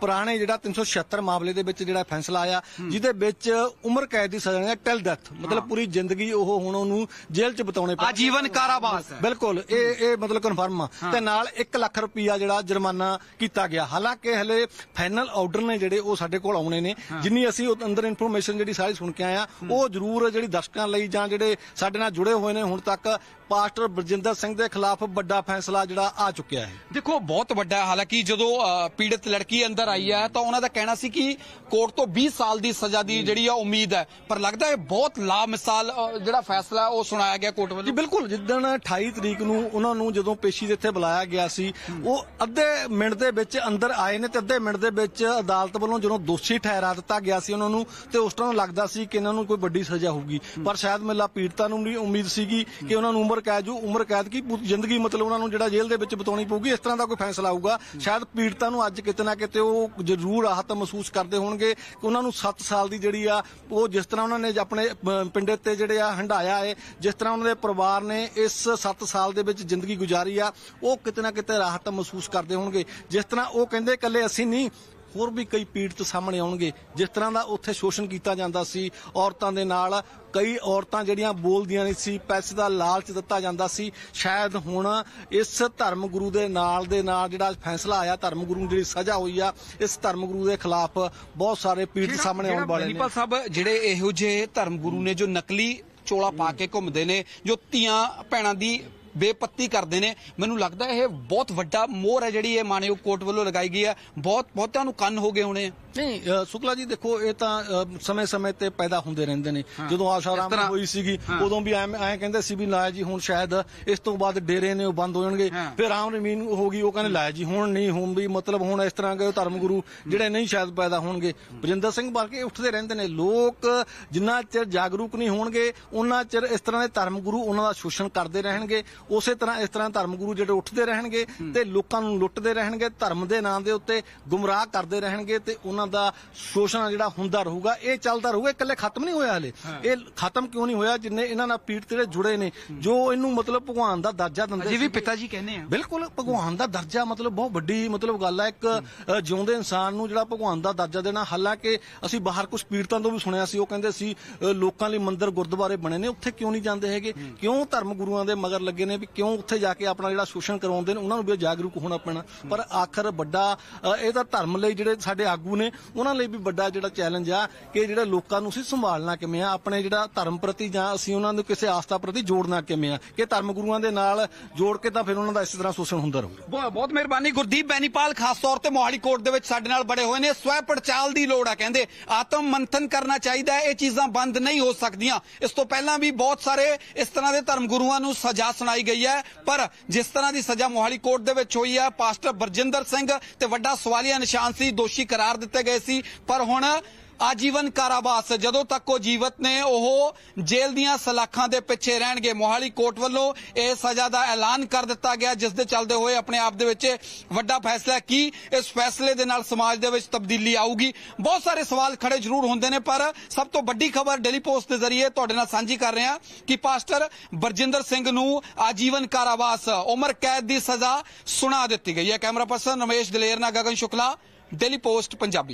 ਪੁਰਾਣੇ ਜਿਹੜਾ 376 ਮਾਮਲੇ ਦੇ ਵਿੱਚ ਜਿਹੜਾ ਫੈਸਲਾ ਆਇਆ ਜਿਹਦੇ ਵਿੱਚ ਉਮਰ ਕੈਦ ਦੀ ਸਜ਼ਾ ਹੈ ਟਿਲ ਡੈਥ ਮਤਲਬ ਪੂਰੀ ਜ਼ਿੰਦਗੀ ਉਹ ਹੁਣ ਉਹਨੂੰ ਜੇਲ੍ਹ 'ਚ ਬਿਤਾਉਣੇ ਪੈਣਗੇ। ਆਜੀਵਨ ਕਾਰਾਵਾਸ ਬਿਲਕੁਲ ਇਹ ਇਹ ਮਤਲਬ ਕਨਫਰਮ ਆ। ਤੇ ਨਾਲ 1 ਲੱਖ ਰੁਪਈਆ ਜਿਹੜਾ ਜੁਰਮਾਨਾ ਕੀਤਾ ਗਿਆ। ਹਾਲਾਂਕਿ ਹਲੇ ਫਾਈਨਲ ਆਰਡਰ ਨੇ ਜਿਹੜੇ ਉਹ ਸਾਡੇ ਕੋਲ ਆਉਣੇ ਨੇ। ਜਿੰਨੀ ਅਸੀਂ ਅੰਦਰ ਇਨਫੋਰਮੇਸ਼ਨ ਜਿਹੜੀ ਸਾਰੀ ਸੁਣ ਕੇ ਆਏ ਆ ਉਹ ਜ਼ਰੂਰ ਜਿਹੜੀ ਦਰਸ਼ਕਾਂ ਲਈ ਜਾਂ ਜਿਹੜੇ ਸਾਡੇ ਨਾਲ ਜੁੜੇ ਹੋਏ ਨੇ। ਹੁਣ ਤੱਕ ਪਾਸਟਰ ਬਰਜਿੰਦਰ ਸਿੰਘ ਦੇ ਖਿਲਾਫ ਵੱਡਾ ਫੈਸਲਾ ਜਿਹੜਾ ਆ ਚੁੱਕਿਆ ਹੈ। ਦੇਖੋ ਬਹੁਤ ਵੱਡਾ। ਹਾਲਾਂਕਿ ਜਦੋਂ ਪੀੜਤ ਲੜਕੀ ਅੰਦਰ ਆਈ ਹੈ ਤਾਂ ਉਹਨਾਂ ਦਾ ਕਹਿਣਾ ਸੀ ਕਿ ਕੋਰਟ ਤੋਂ 20 ਸਾਲ ਦੀ ਸਜ਼ਾ ਦੀ ਜਿਹੜੀ ਆ ਉਮੀਦ ਹੈ। ਪਰ ਲੱਗਦਾ ਹੈ ਬਹੁਤ ਲਾ ਮਿਸਾਲ ਜਿਹੜਾ ਫੈਸਲਾ ਉਹ ਸੁਣਾਇਆ ਗਿਆ ਕੋਰਟ ਜੀ ਵੱਲੋਂ ਬਿਲਕੁਲ। ਜਿੱਦਣ 28 ਤਰੀਕ ਨੂੰ ਉਹਨਾਂ ਨੂੰ ਜਦੋਂ ਪੇਸ਼ੀ ਦੇ ਇੱਥੇ ਬੁਲਾਇਆ ਗਿਆ ਸੀ ਉਹ ਅੱਧੇ ਮਿੰਟ ਦੇ ਵਿੱਚ ਅੰਦਰ ਆਏ ਨੇ ਤੇ ਅੱਧੇ ਮਿੰਟ ਦੇ ਵਿੱਚ ਅਦਾਲਤ ਵੱਲੋਂ ਜਦੋਂ ਦੋਸ਼ੀ ਠਹਿਰਾ ਦਿੱਤਾ ਗਿਆ ਸੀ ਉਹਨਾਂ ਨੂੰ ਤੇ ਉਸ ਤਰ੍ਹਾਂ ਲੱਗਦਾ ਸੀ ਕਿ ਇਹਨਾਂ ਨੂੰ ਕੋਈ ਵੱਡੀ ਸਜ਼ਾ ਹੋਊਗੀ। ਪਰ ਸ਼ਾਇਦ ਮੇਲਾ ਪੀੜਤਾਂ ਨੂੰ ਵੀ ਉਮੀਦ ਸੀਗੀ ਕਿ ਉਹਨਾਂ ਨੂੰ ਉਮਰ ਕੈਦ ਜੋ ਉਮਰ ਕੈਦ ਕੀ ਪੂਰੀ ਜ਼ਿੰਦਗੀ ਮਤਲਬ ਉਹਨਾਂ ਨੂੰ ਜਿਹੜਾ ਜੇਲ੍ਹ ਦੇ ਵਿੱਚ ਬਿਤਾਉਣੀ ਪਊਗੀ ਇਸ ਤਰ੍ਹਾਂ ਦਾ ਕੋਈ ਫੈਸਲਾ ਆਊਗਾ। ਸ਼ਾਇਦ ਪੀੜਤਾਂ ਨੂੰ ਅੱਜ ਕਿਤੇ ਨਾ ਕਿਤੇ ਉਹ ਜ਼ਰੂਰ ਰਾਹਤ ਮਹਿਸੂਸ ਕਰਦੇ ਹੋਣਗੇ ਕਿ ਉਹਨਾਂ ਨੂੰ 7 ਸਾਲ ਦੀ ਜਿਹੜੀ ਆ ਉਹ ਜਿਸ ਤਰ੍ਹਾਂ ਉਹਨਾਂ ਨੇ ਆਪਣੇ ਅਹ, ਪਿੰਡੇ ਤੇ ਜਿਹੜੇ ਆ ਹੰਡਾਇਆ ਹੈ ਜਿਸ ਤਰ੍ਹਾਂ ਉਹਨਾਂ ਦੇ ਪਰਿਵਾਰ ਨੇ ਇਸ 7 ਸਾਲ ਦੇ ਵਿੱਚ ਜ਼ਿੰਦਗੀ ਗੁਜ਼ਾਰੀ ਆ ਉਹ ਕਿਤੇ ਨਾ ਕਿਤੇ ਰਾਹਤ ਮਹਿਸੂਸ ਕਰਦੇ ਹੋਣਗੇ। ਜਿਸ ਤਰ੍ਹਾਂ ਉਹ ਕਹਿੰਦੇ ਇਕੱਲੇ ਅਸੀਂ ਨਹੀਂ ਹੋਰ ਵੀ ਕਈ ਪੀੜਤ ਸਾਹਮਣੇ ਆਉਣਗੇ। ਜਿਸ ਤਰ੍ਹਾਂ ਦਾ ਉੱਥੇ ਸ਼ੋਸ਼ਣ ਕੀਤਾ ਜਾਂਦਾ ਸੀ ਔਰਤਾਂ ਦੇ ਨਾਲ ਕਈ ਔਰਤਾਂ ਜਿਹੜੀਆਂ ਬੋਲਦੀਆਂ ਨਹੀਂ ਸੀ ਪੈਸੇ ਦਾ ਲਾਲਚ ਦਿੱਤਾ ਜਾਂਦਾ ਸੀ। ਸ਼ਾਇਦ ਹੁਣ ਇਸ ਧਰਮ ਗੁਰੂ ਦੇ ਨਾਲ ਦੇ ਨਾਲ ਜਿਹੜਾ ਫੈਸਲਾ ਆਇਆ ਧਰਮ ਗੁਰੂ ਨੂੰ ਜਿਹੜੀ ਸਜ਼ਾ ਹੋਈ ਆ ਇਸ ਧਰਮ ਗੁਰੂ ਦੇ ਖਿਲਾਫ ਬਹੁਤ ਸਾਰੇ ਪੀੜਤ ਸਾਹਮਣੇ ਆਉਣ ਵਾਲੇ ਨੇ। ਬਨੀਪਾਲ ਸਾਹਿਬ ਜਿਹੜੇ ਇਹੋ ਜਿਹੇ ਧਰਮ ਗੁਰੂ ਨੇ ਜੋ ਨਕਲੀ ਚੋਲਾ ਪਾ ਕੇ ਘੁੰਮਦੇ ਨੇ ਜੋ ਧੀਆਂ ਭੈਣਾਂ ਦੀ ਬੇਪੱਤੀ ਕਰਦੇ ਨੇ। ਮੈਨੂੰ ਲੱਗਦਾ ਇਹ ਬਹੁਤ ਵੱਡਾ ਮੋਹਰ ਹੈ ਜਿਹੜੀ ਇਹ ਮਾਨਯੋਗ ਕੋਰਟ ਵੱਲੋਂ ਲਗਾਈ ਗਈ ਹੈ। ਬਹੁਤ ਬਹੁਤਿਆਂ ਨੂੰ ਕੰਨ ਹੋ ਗਏ ਹੋਣੇ। ਨਹੀਂ ਸ਼ੁਕਲਾ ਜੀ ਦੇਖੋ ਇਹ ਤਾਂ ਸਮੇਂ-ਸਮੇਂ ਤੇ ਪੈਦਾ ਹੁੰਦੇ ਰਹਿੰਦੇ ਨੇ। ਜਦੋਂ ਆਸ਼ਾ ਇਸ ਰਾਮ ਤਰ੍ਹਾਂ- ਹੋਈ ਸੀਗੀ। ਉਦੋਂ ਵੀ ਐਂ ਐਂ ਕਹਿੰਦੇ ਸੀ ਵੀ ਲਾਇਆ ਜੀ ਹੁਣ ਸ਼ਾਇਦ ਇਸ ਤੋਂ ਬਾਅਦ ਡੇਰੇ ਨੇ ਉਹ ਬੰਦ ਹੋ ਜਾਣਗੇ। ਫਿਰ ਰਾਮ ਰਮੀਨ ਹੋ ਗਈ ਉਹ ਕਹਿੰਦੇ ਲਾਇਆ ਜੀ ਹੁਣ ਨਹੀਂ ਹੁਣ ਵੀ ਮਤਲਬ ਹੁਣ ਇਸ ਤਰ੍ਹਾਂ ਦੇ ਧਰਮ ਗੁਰੂ ਜਿਹੜੇ ਨਹੀਂ ਸ਼ਾਇਦ ਪੈਦਾ ਹੋਣਗੇ। ਬਜਿੰਦਰ ਸਿੰਘ ਬਲਕਿ ਉੱਠਦੇ ਰਹਿੰਦੇ ਨੇ। ਲੋਕ ਜਿੰਨਾ ਚਿਰ ਜਾਗਰੂਕ ਨਹੀਂ ਹੋਣਗੇ ਉਹਨਾਂ ਚਿਰ ਇਸ ਤਰ੍ਹਾਂ ਦੇ ਧਰਮ ਗੁਰੂ ਉਹਨਾਂ ਦਾ ਸ਼ੋਸ਼ਣ ਕਰਦੇ ਰਹਿਣਗੇ। ਉਸੇ ਤਰ੍ਹਾਂ ਇਸ ਤਰ੍ਹਾਂ ਧਰਮ ਗੁਰੂ ਜਿਹੜੇ ਉੱਠਦੇ ਰਹਿਣਗੇ ਤੇ ਲੋਕਾਂ ਨੂੰ ਲੁੱਟਦੇ ਰਹਿਣਗੇ ਧਰਮ ਦੇ ਨਾਂ ਦੇ ਉੱਤੇ ਗੁੰਮਰਾਹ ਕਰਦੇ ਰਹਿਣਗੇ ਤੇ ਉਹਨਾਂ ਦਾ ਸ਼ੋਸ਼ਣ ਜਿਹੜਾ ਹੁੰਦਾ ਰਹੂਗਾ ਇਹ ਚੱਲਦਾ ਰਹੂਗਾ ਇਕੱਲੇ ਖਤਮ ਨਹੀਂ ਹੋਇਆ ਹਲੇ। ਇਹ ਖਤਮ ਕਿਉਂ ਨਹੀਂ ਹੋਇਆ? ਜਿੰਨੇ ਇਹਨਾਂ ਨਾਲ ਪੀੜ ਜਿਹੜੇ ਜੁੜੇ ਨੇ ਜੋ ਇਹਨੂੰ ਮਤਲਬ ਭਗਵਾਨ ਦਾ ਦਰਜਾ ਦਿੰਦੇ ਅਜੇ ਵੀ। ਪਿਤਾ ਜੀ ਕਹਿੰਦੇ ਆ। ਬਿਲਕੁਲ ਭਗਵਾਨ ਦਾ ਦਰਜਾ ਮਤਲਬ ਬਹੁਤ ਵੱਡੀ ਮਤਲਬ ਗੱਲ ਹੈ। ਇੱਕ ਜਿਉਂਦੇ ਇਨਸਾਨ ਨੂੰ ਜਿਹੜਾ ਭਗਵਾਨ ਦਾ ਦਰਜਾ ਦੇਣਾ ਹਾਲਾਂਕਿ ਅਸੀਂ ਬਾਹਰ ਕੁਝ ਪੀੜਤਾਂ ਤੋਂ ਵੀ ਸੁਣਿਆ ਸੀ ਉਹ ਕਹਿੰਦੇ ਸੀ ਲੋਕਾਂ ਲਈ ਮੰਦਿਰ ਗੁਰਦੁਆਰੇ ਬਣੇ ਨੇ ਉੱਥੇ ਕਿਉਂ ਨਹੀਂ ਜਾਂਦੇ ਹੈਗੇ? ਕਿਉਂ ਧਰਮ ਗੁਰੂਆਂ ਦੇ ਮਗਰ ਲੱਗੇ ਨੇ ਵੀ ਕਿਉਂ ਉੱਥੇ ਜਾ ਕੇ ਆਪਣਾ ਜਿਹੜਾ ਸ਼ੋਸ਼ਣ ਕਰਵਾਉਂਦੇ ਨੇ ਉਹਨਾਂ ਨੂੰ ਵੀ ਜਾਗਰੂਕ ਹੋਣਾ ਪੈਣਾ। ਪਰ ਆਖਰ ਵੱਡਾ ਇਹ ਤਾਂ ਧਰਮ ਲਈ ਜਿਹੜੇ ਸਾਡੇ ਆਗੂ ਨੇ ਉਹਨਾਂ ਲਈ ਵੀ ਵੱਡਾ ਜਿਹੜਾ ਚੈਲੰਜ ਆ ਕਿ ਜਿਹੜਾ ਲੋਕਾਂ ਨੂੰ ਅਸੀਂ ਸੰਭਾਲਣਾ ਕਿਵੇਂ ਆ, ਆਪਣੇ ਜਿਹੜਾ ਧਰਮ ਪ੍ਰਤੀ ਜਾਂ ਅਸੀਂ ਉਹਨਾਂ ਨੂੰ ਕਿਸੇ ਆਸਥਾ ਪ੍ਰਤੀ ਜੋੜਨਾ ਕਿਵੇਂ ਆ। ਕਿ ਧਰਮ ਗੁਰੂਆਂ ਦੇ ਨਾਲ ਜੋੜ ਕੇ ਤਾਂ ਫਿਰ ਉਹਨਾਂ ਦਾ ਇਸ ਤਰ੍ਹਾਂ ਸ਼ੋਸ਼ਣ ਹੁੰਦਾ ਰਹੂਗਾ। ਬਹੁਤ ਬਹੁਤ ਮਿਹਰਬਾਨੀ ਗੁਰਦੀਪ ਬੈਨੀਪਾਲ, ਖਾਸ ਤੌਰ ਤੇ ਮੋਹਾਲੀ ਕੋਰਟ ਦੇ ਵਿੱਚ ਸਾਡੇ ਨਾਲ ਬੜੇ ਹੋਏ ਨੇ। ਸਵੈ ਪੜਚਾਲ ਦੀ ਲੋੜ ਆ, ਕਹਿੰਦੇ। ਆਤਮ ਮੰਥਨ ਕਰਨਾ ਚਾਹੀਦਾ ਹੈ, ਇਹ ਚੀਜ਼ਾਂ ਬੰਦ ਨਹੀਂ ਹੋ ਸਕਦੀਆਂ। ਇਸ ਤੋਂ ਪਹਿਲਾਂ ਵੀ ਬਹੁਤ ਸਾਰੇ ਇਸ ਤਰ੍ਹਾਂ ਦੇ ਧਰਮ ਗੁਰੂਆਂ ਨੂੰ ਸਜ਼ਾ ਸੁਣਾਈ ਗਈ ਹੈ। ਪਰ ਜਿਸ ਤਰ੍ਹਾਂ ਦੀ ਸਜ਼ਾ ਮੋਹਾਲੀ ਕੋਰਟ ਦੇ ਵਿੱਚ ਹੋਈ ਹੈ, ਪਾਸਟਰ ਬਰਜਿੰਦਰ ਸਿੰਘ ਤੇ ਵੱਡਾ ਸਵਾਲੀਆ ਨਿਸ਼ਾਨ ਸੀ, ਦੋਸ਼ੀ ਕਰਾਰ ਦਿੱਤੇ ਗਏ ਸੀ। ਪਰ ਹੁਣ ਆਜੀਵਨ ਕਾਰਾਵਾਸ, ਜਦੋਂ ਤੱਕ ਉਹ ਜੀਵਤ ਨੇ, ਉਹ ਜੇਲ੍ਹ ਦੀਆਂ ਸਲਾਖਾਂ ਦੇ ਪਿੱਛੇ ਰਹਿਣਗੇ। ਮੋਹਾਲੀ ਕੋਰਟ ਵੱਲੋਂ ਇਹ ਸਜ਼ਾ ਦਾ ਐਲਾਨ ਕਰ ਦਿੱਤਾ ਗਿਆ, ਜਿਸ ਦੇ ਚੱਲਦੇ ਹੋਏ ਆਪਣੇ ਆਪ ਦੇ ਵਿੱਚ ਵੱਡਾ ਫੈਸਲਾ ਹੈ ਇਸ ਫੈਸਲੇ ਦੇ ਨਾਲ ਸਮਾਜ ਦੇ ਵਿੱਚ ਤਬਦੀਲੀ ਆਊਗੀ। ਬਹੁਤ ਸਾਰੇ ਸਵਾਲ ਖੜੇ ਜ਼ਰੂਰ ਹੁੰਦੇ ਨੇ, ਪਰ ਸਭ ਤੋਂ ਵੱਡੀ ਖਬਰ ਡੇਲੀ ਪੋਸਟ ਦੇ ਜ਼ਰੀਏ ਤੁਹਾਡੇ ਨਾਲ ਸਾਂਝੀ ਕਰ ਰਹੇ ਹਾਂ ਕਿ ਪਾਸਟਰ ਬਰਜਿੰਦਰ ਸਿੰਘ ਨੂੰ ਆਜੀਵਨ ਕਾਰਾਵਾਸ, ਉਮਰ ਕੈਦ ਦੀ ਸਜ਼ਾ ਸੁਣਾ ਦਿੱਤੀ ਗਈ ਹੈ। ਕੈਮਰਾ ਪਰਸਨ ਰਮੇਸ਼ ਦਲੇਰ ਨਾਲ Gagan Shukla. Daily Post Punjabi.